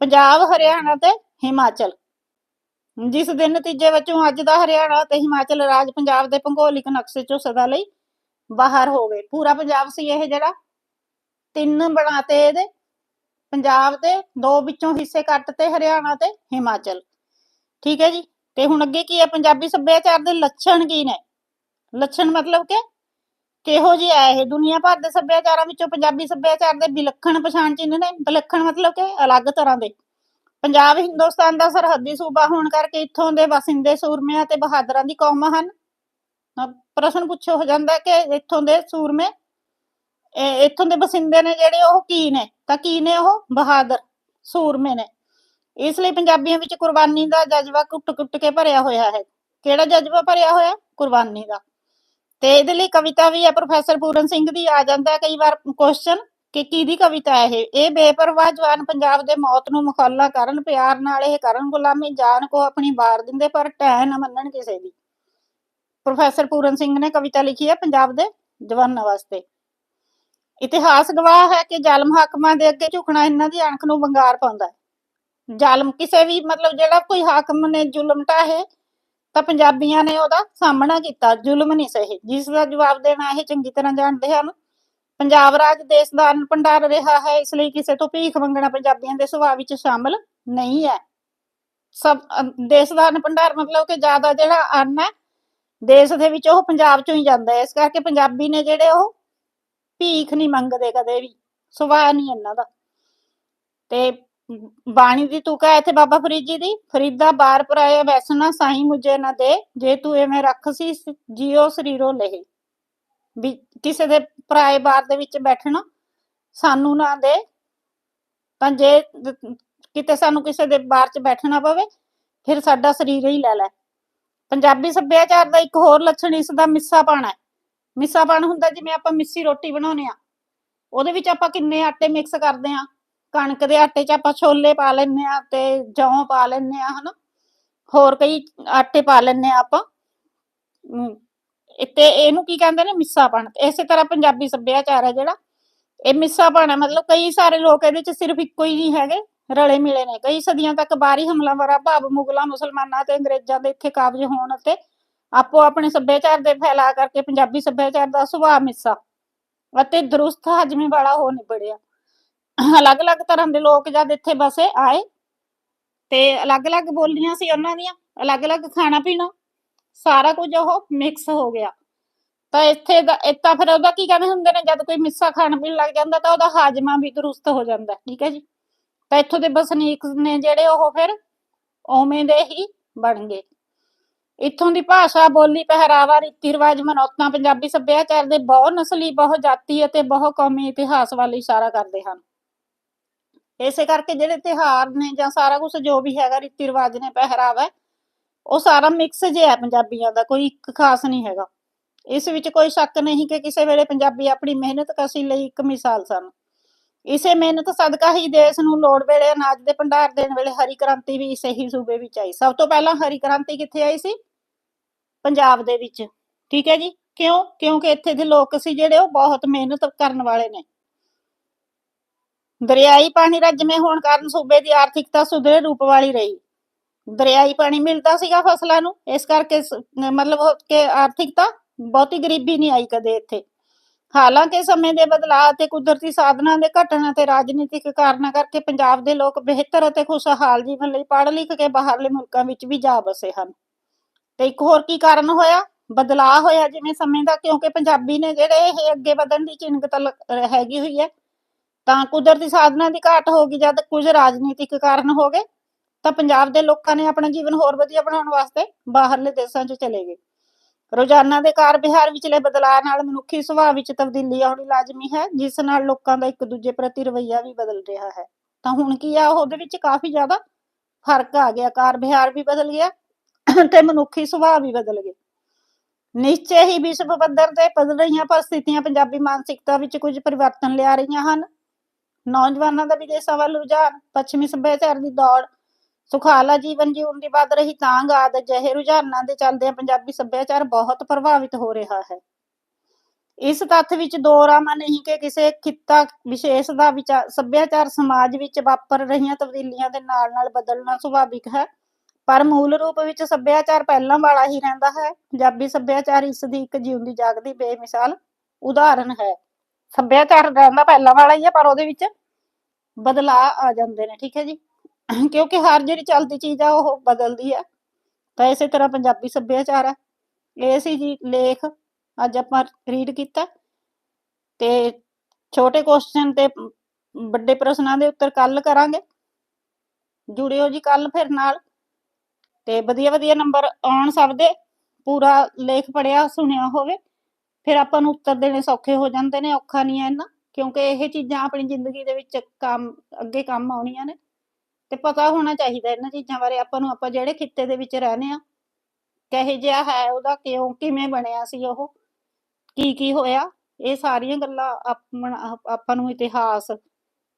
[SPEAKER 1] ਪੰਜਾਬ, ਹਰਿਆਣਾ ਤੇ ਹਿਮਾਚਲ। ਜਿਸ ਦੇ ਨਤੀਜੇ ਵਜੋਂ ਅੱਜ ਦਾ ਹਰਿਆਣਾ ਤੇ ਹਿਮਾਚਲ ਰਾਜ ਪੰਜਾਬ ਦੇ ਭੂਗੋਲਿਕ ਨਕਸ਼ੇ ਚੋਂ ਸਦਾ ਲਈ ਬਾਹਰ ਹੋ ਗਏ। ਪੂਰਾ ਪੰਜਾਬ ਸੀ ਇਹ ਜਿਹੜਾ। ਤਿੰਨ ਬਣਾਤੇ ਇਹਦੇ। ਪੰਜਾਬ ਦੇ ਦੋ ਵਿੱਚੋਂ ਹਿੱਸੇ ਕੱਟ ਤੇ ਹਰਿਆਣਾ ਤੇ ਹਿਮਾਚਲ। ਠੀਕ ਹੈ ਜੀ? ਤੇ ਹੁਣ ਅੱਗੇ ਕੀ ਹੈ? ਪੰਜਾਬੀ ਸੱਭਿਆਚਾਰ ਦੇ ਲੱਛਣ ਕੀ ਨੇ? ਲੱਛਣ ਮਤਲਬ ਕਿ ਕਿਹੋ ਜਿਹੇ ਆ ਇਹ? ਦੁਨੀਆ ਭਰ ਦੇ ਸੱਭਿਆਚਾਰਾਂ ਵਿੱਚੋਂ ਪੰਜਾਬੀ ਸੱਭਿਆਚਾਰ ਦੇ ਵਿਲੱਖਣ ਪਛਾਣ ਚਿੰਨ੍ਹ ਨੇ। ਵਿਲੱਖਣ ਮਤਲਬ ਕਿ ਅਲੱਗ ਤਰ੍ਹਾਂ ਦੇ। ਪੰਜਾਬ, ਹਿੰਦੁਸਤਾਨ ਦਾ ਸਰਹੱਦੀ ਸੂਬਾ ਹੋਣ ਕਰਕੇ ਇੱਥੋਂ ਦੇ ਵਸਿੰਦੇ ਸੂਰਮਿਆਂ ਤੇ ਬਹਾਦਰਾਂ ਦੀ ਕੌਮ ਹਨ। ਪ੍ਰਸ਼ਨ ਪੁੱਛੋ, ਹੋ ਜਾਂਦਾ ਕਿ ਇੱਥੋਂ ਦੇ ਸੂਰਮੇ ਇਹ ਇੱਥੋਂ ਦੇ ਬਸਿੰਦੇ ਨੇ ਜਿਹੜੇ ਉਹ ਕੀ ਨੇ? ਤਾਂ ਕੀ ਨੇ ਉਹ? ਬਹਾਦਰ, ਸੂਰਮੇ ਨੇ। ਇਸ ਲਈ ਪੰਜਾਬੀਆਂ ਵਿੱਚ ਕੁਰਬਾਨੀ ਦਾ ਜਜ਼ਬਾ ਕੁੱਟ-ਕੁੱਟ ਕੇ ਭਰਿਆ ਹੋਇਆ ਹੈ। ਕਿਹੜਾ ਜਜ਼ਬਾ ਭਰਿਆ ਹੋਇਆ? ਕੁਰਬਾਨੀ ਦਾ। ਤੇ ਇਹਦੇ ਲਈ ਕਵਿਤਾ ਵੀ ਹੈ, ਪ੍ਰੋਫੈਸਰ ਪੂਰਨ ਸਿੰਘ ਦੀ। ਆ ਜਾਂਦਾ ਕਈ ਵਾਰ ਕੁਐਸਚਨ ਕਿ ਕਿਹਦੀ ਕਵਿਤਾ ਹੈ ਇਹ? ਇਹ ਬੇਪਰਵਾਹ ਜਵਾਨ ਪੰਜਾਬ ਦੇ ਮੌਤ ਨੂੰ ਮੁਖਾਲਾ ਕਰਨ, ਪਿਆਰ ਨਾਲ ਇਹ ਕਰਨ, ਗੁਲਾਮੀ ਜਾਨ ਕੋ ਆਪਣੀ ਵਾਰ ਦਿੰਦੇ, ਪਰ ਢਹਿ ਨਾ ਮੰਨਣ ਕਿਸੇ ਦੀ। ਪ੍ਰੋਫੈਸਰ ਪੂਰਨ ਸਿੰਘ ਨੇ ਕਵਿਤਾ ਲਿਖੀ ਹੈ ਪੰਜਾਬ ਦੇ ਜਵਾਨਾਂ ਵਾਸਤੇ। ਇਤਿਹਾਸ ਗਵਾਹ ਹੈ ਕਿ ਜ਼ਾਲਮ ਹਾਕਮਾਂ ਦੇ ਅੱਗੇ ਝੁਕਣਾ ਇਹਨਾਂ ਦੀ ਅਣਖ ਨੂੰ ਵੰਗਾਰ ਪਾਉਂਦਾ ਹੈ। ਜ਼ਾਲਮ ਕਿਸੇ ਵੀ ਮਤਲਬ ਜਿਹੜਾ ਕੋਈ ਹਾਕਮ ਨੇ ਜ਼ੁਲਮ ਢਾਹੇ ਤਾਂ ਪੰਜਾਬੀਆਂ ਨੇ ਉਹਦਾ ਸਾਹਮਣਾ ਕੀਤਾ, ਜ਼ੁਲਮ ਨਹੀਂ ਸਹੇ। ਜਿਸ ਦਾ ਜਵਾਬ ਦੇਣਾ ਇਹ ਚੰਗੀ ਤਰ੍ਹਾਂ ਜਾਣਦੇ ਹਨ। ਪੰਜਾਬ ਰਾਜ ਦੇਸ਼ ਦਾ ਅੰਨ ਭੰਡਾਰ ਰਿਹਾ ਹੈ, ਇਸ ਲਈ ਕਿਸੇ ਤੋਂ ਭੀਖ ਮੰਗਣਾ ਪੰਜਾਬੀਆਂ ਦੇ ਸੁਭਾਅ ਵਿੱਚ ਸ਼ਾਮਲ ਨਹੀਂ ਹੈ। ਸਭ ਦੇਸ਼ ਦਾ ਅੰਨ ਭੰਡਾਰ ਮਤਲਬ ਕਿ ਜ਼ਿਆਦਾ ਜਿਹੜਾ ਅੰਨ ਹੈ, ਦੇਸ਼ ਦੇ ਵਿੱਚ ਉਹ ਪੰਜਾਬ ਚੋਂ ਹੀ ਜਾਂਦਾ ਹੈ। ਇਸ ਕਰਕੇ ਪੰਜਾਬੀ ਨੇ ਜਿਹੜੇ ਉਹ ਭੀਖ ਨਹੀਂ ਮੰਗਦੇ ਕਦੇ ਵੀ, ਸੁਭਾਅ ਨਹੀਂ ਇਹਨਾਂ ਦਾ। ਤੇ ਬਾਣੀ ਦੀ ਤੁਕਾ ਇੱਥੇ ਬਾਬਾ ਫਰੀਦ ਜੀ ਦੀ, ਫਰੀਦਾ ਬਾਰ ਪਰਾਏ ਵੈਸਣਾ ਸਾਈ ਮੁਝੇ ਨਾ ਦੇ, ਜੇ ਤੂੰ ਐਵੇਂ ਰੱਖ ਸੀ ਸ- ਜਿਉ ਸਰੀਰੋ ਲਹੇ। ਵੀ ਕਿਸੇ ਦੇ ਪਰਾਏ ਬਾਰ ਦੇ ਵਿੱਚ ਬੈਠਣਾ, ਸਾਨੂੰ ਨਾ ਦੇ। ਤਾਂ ਜੇ ਕਿਤੇ ਸਾਨੂੰ ਕਿਸੇ ਦੇ ਬਾਰ 'ਚ ਬੈਠਣਾ ਪਵੇ, ਫਿਰ ਸਾਡਾ ਸਰੀਰ ਹੀ ਲੈ ਲੈ। ਪੰਜਾਬੀ ਸੱਭਿਆਚਾਰ ਦਾ ਇੱਕ ਹੋਰ ਲੱਛਣ ਇਸ ਦਾ ਮਿੱਸਾ ਪਾਣਾ ਮਿੱਸਾ ਪਾਣ ਹੁੰਦਾ ਜਿਵੇਂ ਆਪਾਂ ਮਿੱਸੀ ਰੋਟੀ ਬਣਾਉਨੇ ਆ ਉਹਦੇ ਵਿੱਚ ਆਪਾਂ ਕਿੰਨੇ ਆਟੇ ਮਿਕਸ ਕਰਦੇ ਆ ਕਣਕ ਦੇ ਆਟੇ 'ਚ ਆਪਾਂ ਛੋਲੇ ਪਾ ਲੈਂਦੇ ਆ ਤੇ ਜੌਂ ਪਾ ਲੈਂਦੇ ਆ ਹਨਾ। ਹੋਰ ਕਈ ਆਟੇ ਪਾ ਲੈਂਦੇ ਆ ਆਪਾਂ। ਤੇ ਇਹਨੂੰ ਕੀ ਕਹਿੰਦੇ ਨੇ? ਮਿੱਸਾਪਣ ਇਸੇ ਤਰ੍ਹਾਂ ਪੰਜਾਬੀ ਸੱਭਿਆਚਾਰ ਹੈ ਜਿਹੜਾ। ਇਹ ਮਿੱਸਾਪਣ ਹੈ। ਮਤਲਬ ਕਈ ਸਾਰੇ ਲੋਕ ਇਹਦੇ 'ਚ ਸਿਰਫ ਇੱਕੋ ਹੀ ਨਹੀਂ ਹੈਗੇ, ਰਲੇ ਮਿਲੇ ਨੇ। ਕਈ ਸਦੀਆਂ ਤੱਕ ਬਾਹਰੀ ਹਮਲਾਵਰਾਂ, ਭਾਵ ਮੁਗਲਾਂ, ਮੁਸਲਮਾਨਾਂ ਤੇ ਅੰਗਰੇਜ਼ਾਂ ਦੇ ਇੱਥੇ ਕਾਬਜ ਹੋਣ ਅਤੇ ਆਪੋ ਆਪਣੇ ਸੱਭਿਆਚਾਰ ਦੇ ਫੈਲਾ ਕਰਕੇ ਪੰਜਾਬੀ ਸੱਭਿਆਚਾਰ ਦਾ ਸੁਭਾਅ ਮਿੱਸਾ ਅਤੇ ਦਰੁਸਤ ਹਜਮੇ ਵਾਲਾ ਹੋ ਨਿਬੜਿਆ। ਅਲੱਗ-ਅਲੱਗ ਤਰ੍ਹਾਂ ਦੇ ਲੋਕ ਜਦ ਇੱਥੇ ਬਸੇ ਆਏ ਤੇ ਅਲੱਗ-ਅਲੱਗ ਬੋਲੀਆਂ ਸੀ ਉਹਨਾਂ ਦੀਆਂ, ਅਲੱਗ-ਅਲੱਗ ਖਾਣਾ ਪੀਣਾ, ਸਾਰਾ ਕੁਝ ਉਹ ਮਿਕਸ ਹੋ ਗਿਆ। ਤਾਂ ਇੱਥੇ ਦਾ ਇੱਤਾ ਫਿਰ ਉਹਦਾ ਕੀ ਕਹਿੰਦੇ ਹੁੰਦੇ ਨੇ, ਜਦ ਕੋਈ ਮਿੱਸਾ ਖਾਣ ਪੀਣ ਲੱਗ ਜਾਂਦਾ ਤਾਂ ਉਹਦਾ ਹਾਜ਼ਮਾ ਵੀ ਦਰੁਸਤ ਹੋ ਜਾਂਦਾ, ਠੀਕ ਹੈ ਜੀ? ਤਾਂ ਇੱਥੋਂ ਦੇ ਵਸਨੀਕ ਨੇ ਜਿਹੜੇ ਉਹ ਫਿਰ ਉਵੇਂ ਦੇ ਹੀ ਬਣ ਗਏ। ਇੱਥੋਂ ਦੀ ਭਾਸ਼ਾ, ਬੋਲੀ, ਪਹਿਰਾਵਾ, ਰੀਤੀ ਰਿਵਾਜ ਮਨੌਤਾਂ ਪੰਜਾਬੀ ਸੱਭਿਆਚਾਰ ਦੇ ਬਹੁਤ ਨਸਲੀ ਬਹੁਤ ਜਾਤੀ ਅਤੇ ਬਹੁਤ ਕੌਮੀ ਇਤਿਹਾਸ ਵੱਲ ਇਸ਼ਾਰਾ ਕਰਦੇ ਹਨ। ਇਸੇ ਕਰਕੇ ਜਿਹੜੇ ਤਿਉਹਾਰ ਨੇ ਜਾਂ ਸਾਰਾ ਕੁਝ ਜੋ ਵੀ ਹੈਗਾ, ਰੀਤੀ ਰਿਵਾਜ ਨੇ, ਪਹਿਰਾਵਾ, ਉਹ ਸਾਰਾ ਮਿਕਸ ਜਿਹਾ ਹੈ ਪੰਜਾਬੀਆਂ ਦਾ, ਕੋਈ ਇੱਕ ਖਾਸ ਨਹੀਂ ਹੈਗਾ। ਇਸ ਵਿੱਚ ਕੋਈ ਸ਼ੱਕ ਨਹੀਂ ਕਿ ਕਿਸੇ ਵੇਲੇ ਪੰਜਾਬੀ ਆਪਣੀ ਮਿਹਨਤ ਕਸ਼ੀ ਲਈ ਇੱਕ ਮਿਸਾਲ ਸਨ। ਇਸੇ ਮਿਹਨਤ ਸਦਕਾ ਹੀ ਦੇਸ਼ ਨੂੰ ਲੋੜ ਵੇਲੇ ਅਨਾਜ ਦੇ ਭੰਡਾਰ ਦੇਣ ਵੇਲੇ ਹਰੀ ਕ੍ਰਾਂਤੀ ਵੀ ਇਸੇ ਹੀ ਸੂਬੇ ਵਿੱਚ ਆਈ। ਸਭ ਤੋਂ ਪਹਿਲਾਂ ਹਰੀ ਕ੍ਰਾਂਤੀ ਕਿੱਥੇ ਆਈ ਸੀ? ਪੰਜਾਬ ਦੇ ਵਿੱਚ। ਠੀਕ ਹੈ ਜੀ? ਕਿਉਂ? ਕਿਉਂਕਿ ਇੱਥੇ ਦੇ ਲੋਕ ਸੀ ਜਿਹੜੇ ਉਹ ਬਹੁਤ ਮਿਹਨਤ ਕਰਨ ਵਾਲੇ ਨੇ। ਦਰਿਆਈ ਪਾਣੀ ਰਜਮੇ ਹੋਣ ਕਾਰਨ ਸੂਬੇ ਦੀ ਆਰਥਿਕਤਾ ਸੁਧਰੇ ਰੂਪ ਵਾਲੀ ਰਹੀ। ਦਰਿਆਈ ਪਾਣੀ ਮਿਲਦਾ ਸੀਗਾ ਫਸਲਾਂ ਨੂੰ। ਇਸ ਕਰਕੇ ਮਤਲਬ ਉਹ ਕਿ ਆਰਥਿਕਤਾ ਬਹੁਤੀ ਗਰੀਬੀ ਨਹੀਂ ਆਈ ਕਦੇ ਇੱਥੇ। ਹਾਲਾਂਕਿ ਸਮੇਂ ਦੇ ਬਦਲਾਅ ਅਤੇ ਕੁਦਰਤੀ ਸਾਧਨਾਂ ਦੇ ਘਟਨਾ ਅਤੇ ਰਾਜਨੀਤਿਕ ਕਾਰਨਾਂ ਕਰਕੇ ਪੰਜਾਬ ਦੇ ਲੋਕ ਬਿਹਤਰ ਅਤੇ ਖੁਸ਼ਹਾਲ ਜੀਵਨ ਲਈ ਪੜ੍ਹ ਲਿਖ ਕੇ ਬਾਹਰਲੇ ਮੁਲਕਾਂ ਵਿੱਚ ਵੀ ਜਾ ਬਸੇ ਹਨ। ਤੇ ਇੱਕ ਹੋਰ ਕੀ ਕਾਰਨ ਹੋਇਆ? ਬਦਲਾਅ ਹੋਇਆ ਜਿਵੇਂ ਸਮੇਂ ਦਾ, ਕਿਉਂਕਿ ਪੰਜਾਬੀ ਨੇ ਜਿਹੜੇ ਇਹ ਅੱਗੇ ਵਧਣ ਦੀ ਚਿੰਗਤ ਲ- ਹੈਗੀ ਹੋਈ ਹੈ, ਤਾਂ ਕੁਦਰਤੀ ਸਾਧਨਾਂ ਦੀ ਘਾਟ ਹੋ ਗਈ ਜਦ ਕੁਝ ਰਾਜਨੀਤਿਕ ਕਾਰਨ ਹੋ ਗਏ, ਤਾਂ ਪੰਜਾਬ ਦੇ ਲੋਕਾਂ ਨੇ ਆਪਣਾ ਜੀਵਨ ਹੋਰ ਵਧੀਆ ਬਣਾਉਣ ਵਾਸਤੇ ਬਾਹਰਲੇ ਦੇਸ਼ਾਂ 'ਚ ਚਲੇ ਗਏ। ਰੋਜ਼ਾਨਾ ਦੇ ਕਾਰ ਵਿਹਾਰ ਵਿਚਲੇ ਬਦਲਾਅ ਨਾਲ ਮਨੁੱਖੀ ਸੁਭਾਅ ਵਿੱਚ ਤਬਦੀਲੀ ਆਉਣੀ ਲਾਜ਼ਮੀ ਹੈ, ਜਿਸ ਨਾਲ ਲੋਕਾਂ ਦਾ ਇੱਕ ਦੂਜੇ ਪ੍ਰਤੀ ਰਵੱਈਆ ਵੀ ਬਦਲ ਰਿਹਾ ਹੈ। ਤਾਂ ਹੁਣ ਕੀ ਆ, ਉਹਦੇ ਵਿੱਚ ਕਾਫੀ ਜ਼ਿਆਦਾ ਫ਼ਰਕ ਆ ਗਿਆ। ਕਾਰ ਵਿਹਾਰ ਵੀ ਬਦਲ ਗਿਆ ਤੇ ਮਨੁੱਖੀ ਸੁਭਾਅ ਵੀ ਬਦਲ ਗਏ। ਨਿਸ਼ਚੈ ਹੀ ਵਿਸ਼ਵ ਪੱਧਰ ਤੇ ਬਦਲ ਰਹੀਆਂ ਪਰਿਸਥਿਤੀਆਂ ਪੰਜਾਬੀ ਮਾਨਸਿਕਤਾ ਵਿੱਚ ਕੁਝ ਪਰਿਵਰਤਨ ਲਿਆ ਰਹੀਆਂ ਹਨ। ਨੌਜਵਾਨਾਂ ਦਾ ਵਿਦੇਸ਼ਾਂ ਵੱਲ ਰੁਝਾਨ, ਪੱਛਮੀ ਸੱਭਿਆਚਾਰ ਦੀ ਦੌੜ ਸੁਖਾਲਾ ਜੀਵਨ ਜੀਉਣ ਦੀ ਵੱਧ ਰਹੀ ਤਾਂਘ ਆਦਿ ਅਜਿਹੇ ਰੁਝਾਨਾਂ ਦੇ ਚੱਲਦਿਆਂ ਪੰਜਾਬੀ ਸੱਭਿਆਚਾਰ ਬਹੁਤ ਪ੍ਰਭਾਵਿਤ ਹੋ ਰਿਹਾ ਹੈ। ਇਸ ਤੱਥ ਵਿੱਚ ਦੋ ਰਾਮਾ ਨਹੀਂ ਕਿ ਕਿਸੇ ਖਿੱਤਾ ਵਿਸ਼ੇਸ਼ ਦਾ ਵਿਚਾਰ ਸੱਭਿਆਚਾਰ ਸਮਾਜ ਵਿੱਚ ਵਾਪਰ ਰਹੀਆਂ ਤਬਦੀਲੀਆਂ ਦੇ ਨਾਲ ਨਾਲ ਬਦਲਣਾ ਸੁਭਾਵਿਕ ਹੈ। ਪਰ ਮੂਲ ਰੂਪ ਵਿੱਚ ਸੱਭਿਆਚਾਰ ਪਹਿਲਾਂ ਵਾਲਾ ਹੀ ਰਹਿੰਦਾ ਹੈ। ਪੰਜਾਬੀ ਸੱਭਿਆਚਾਰ ਇਸ ਦੀ ਇੱਕ ਜਿਉਂਦੀ ਜਾਗਦੀ ਬੇਮਿਸਾਲ ਉਦਾਹਰਨ ਹੈ। ਸੱਭਿਆਚਾਰ ਰਹਿੰਦਾ ਪਹਿਲਾਂ ਵਾਲਾ ਹੀ ਹੈ, ਪਰ ਉਹਦੇ ਵਿੱਚ ਬਦਲਾਅ ਆ ਜਾਂਦੇ ਨੇ, ਠੀਕ ਹੈ ਜੀ? *laughs* ਕਿਉਂਕਿ ਹਰ ਜਿਹੜੀ ਚੱਲਦੀ ਚੀਜ਼ ਆ, ਉਹ ਬਦਲਦੀ ਹੈ ਤਾਂ ਇਸੇ ਤਰ੍ਹਾਂ ਪੰਜਾਬੀ ਸੱਭਿਆਚਾਰ ਹੈ ਇਹ ਸੀ ਜੀ ਲੇਖ, ਅੱਜ ਆਪਾਂ ਰੀਡ ਕੀਤਾ। ਤੇ ਛੋਟੇ ਕੁਐਸਚਨ ਤੇ ਵੱਡੇ ਪ੍ਰਸ਼ਨਾਂ ਦੇ ਉੱਤਰ ਕੱਲ ਕਰਾਂਗੇ। ਜੁੜਿਓ ਜੀ ਕੱਲ ਫਿਰ ਨਾਲ। ਤੇ ਵਧੀਆ ਵਧੀਆ ਨੰਬਰ ਆਉਣ ਸਭ ਦੇ। ਪੂਰਾ ਲੇਖ ਪੜਿਆ ਸੁਣਿਆ ਹੋਵੇ। ਫਿਰ ਆਪਾਂ ਨੂੰ ਉੱਤਰ ਦੇਣੇ ਸੌਖੇ ਹੋ ਜਾਂਦੇ ਨੇ, ਔਖਾ ਨਹੀਂ ਹੈ ਇੰਨਾ। ਕਿਉਂਕਿ ਇਹ ਚੀਜ਼ਾਂ ਆਪਣੀ ਜ਼ਿੰਦਗੀ ਦੇ ਵਿੱਚ ਕੰਮ, ਅੱਗੇ ਕੰਮ ਆਉਣੀਆਂ ਨੇ। ਤੇ ਪਤਾ ਹੋਣਾ ਚਾਹੀਦਾ ਇਹਨਾਂ ਚੀਜ਼ਾਂ ਬਾਰੇ, ਆਪਾਂ ਨੂੰ, ਆਪਾਂ ਜਿਹੜੇ ਖਿੱਤੇ ਦੇ ਵਿੱਚ ਰਹਿੰਦੇ ਆ ਕਿਹੋ ਜਿਹਾ ਹੈ ਉਹਦਾ, ਕਿਉਂ, ਕਿਵੇਂ ਬਣਿਆ ਸੀ ਉਹ, ਕੀ ਕੀ ਹੋਇਆ, ਇਹ ਸਾਰੀਆਂ ਗੱਲਾਂ ਆਪਾਂ ਨੂੰ ਇਤਿਹਾਸ,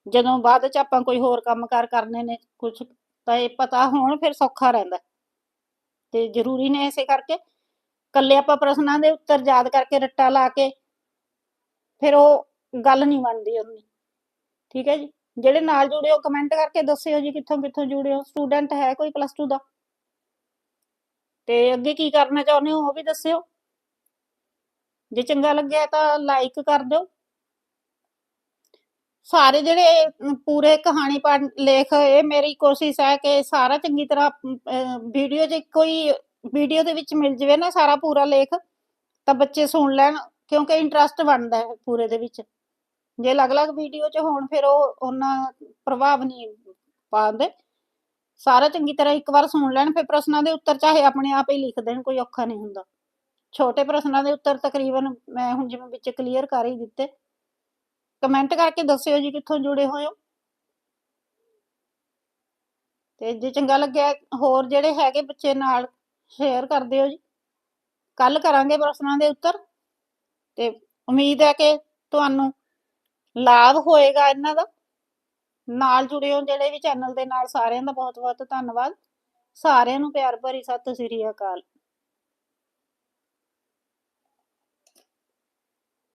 [SPEAKER 1] ਜਦੋਂ ਬਾਅਦ ਚ ਆਪਾਂ ਕੋਈ ਹੋਰ ਕੰਮਕਾਰ ਕਰਨੇ ਨੇ ਕੁਝ ਤਾਂ ਇਹ ਪਤਾ ਹੋਣ ਫਿਰ ਸੌਖਾ ਰਹਿੰਦਾ। ਤੇ ਜ਼ਰੂਰੀ ਨੇ ਇਸੇ ਕਰਕੇ ਕੱਲੇ ਆਪਾਂ ਪ੍ਰਸ਼ਨਾਂ ਦੇ ਉੱਤਰ ਯਾਦ ਕਰਕੇ ਰੱਟਾ ਲਾ ਕੇ, ਫਿਰ ਉਹ ਗੱਲ ਨਹੀਂ ਬਣਦੀ ਉਹਨੀ ਠੀਕ ਹੈ ਜੀ? ਜਿਹੜੇ ਨਾਲ ਜੁੜੇ ਹੋ ਕਮੈਂਟ ਕਰਕੇ ਦੱਸਿਓ ਜੀ ਕਿੱਥੋਂ ਕਿੱਥੋਂ ਜੁੜੇ ਹੋ। ਸਟੂਡੈਂਟ ਹੈ ਕੋਈ ਪਲੱਸ 2 ਦਾ? ਤੇ ਅੱਗੇ ਕੀ ਕਰਨਾ ਚਾਹੁੰਦੇ ਹੋ ਉਹ ਵੀ ਦੱਸਿਓ। ਜੇ ਚੰਗਾ ਲੱਗਿਆ ਤਾਂ ਲਾਈਕ ਕਰ ਦਿਓ। ਸਾਰੇ ਜਿਹੜੇ ਪੂਰੇ ਕਹਾਣੀ ਪੜ੍ਹ ਲੇਖ, ਇਹ ਮੇਰੀ ਕੋਸ਼ਿਸ਼ ਹੈ ਕਿ ਸਾਰਾ ਚੰਗੀ ਤਰ੍ਹਾਂ ਵੀਡੀਓ 'ਚ ਕੋਈ ਵੀਡੀਓ ਦੇ ਵਿੱਚ ਮਿਲ ਜਵੇ ਨਾ ਸਾਰਾ ਪੂਰਾ ਲੇਖ, ਤਾਂ ਬੱਚੇ ਸੁਣ ਲੈਣ, ਕਿਉਂਕਿ ਇੰਟਰਸਟ ਬਣਦਾ ਹੈ ਪੂਰੇ ਦੇ ਵਿੱਚ। ਜੇ ਅਲੱਗ-ਅਲੱਗ ਵੀਡੀਓ 'ਚ ਹੋਣ, ਫਿਰ ਉਹ ਉਹਨਾਂ ਪ੍ਰਭਾਵ ਨਹੀਂ ਪਾਉਂਦੇ। ਸਾਰਾ ਚੰਗੀ ਤਰ੍ਹਾਂ ਇੱਕ ਵਾਰ ਸੁਣ ਲੈਣ, ਫਿਰ ਪ੍ਰਸ਼ਨਾਂ ਦੇ ਉੱਤਰ ਚਾਹੇ ਆਪਣੇ ਆਪ ਹੀ ਲਿਖ ਦੇਣ, ਕੋਈ ਔਖਾ ਨਹੀਂ ਹੁੰਦਾ। ਛੋਟੇ ਪ੍ਰਸ਼ਨਾਂ ਦੇ ਉੱਤਰ ਤਕਰੀਬਨ ਮੈਂ ਹੁਣ ਜਿਵੇਂ ਵਿੱਚ ਕਲੀਅਰ ਕਰ ਹੀ ਦਿੱਤੇ। ਕਮੈਂਟ ਕਰਕੇ ਦੱਸਿਓ ਜੀ ਕਿੱਥੋਂ ਜੁੜੇ ਹੋਏ ਹੋ। ਤੇ ਜੇ ਚੰਗਾ ਲੱਗਿਆ, ਹੋਰ ਜਿਹੜੇ ਹੈਗੇ ਬੱਚੇ ਨਾਲ ਸ਼ੇਅਰ ਕਰ ਦਿਓ ਜੀ। ਕੱਲ ਕਰਾਂਗੇ ਪ੍ਰਸ਼ਨਾਂ ਦੇ ਉੱਤਰ। ਤੇ ਉਮੀਦ ਹੈ ਕਿ ਤੁਹਾਨੂੰ ਲਾਭ ਹੋਏਗਾ ਇਹਨਾਂ ਦਾ। ਨਾਲ ਜੁੜੇ ਹੋ ਜਿਹੜੇ ਵੀ ਚੈਨਲ ਦੇ ਨਾਲ ਸਾਰਿਆਂ ਦਾ ਬਹੁਤ ਬਹੁਤ ਧੰਨਵਾਦ। ਸਾਰਿਆਂ ਨੂੰ ਪਿਆਰ ਭਰੀ ਸਤਿ ਸ੍ਰੀ ਅਕਾਲ।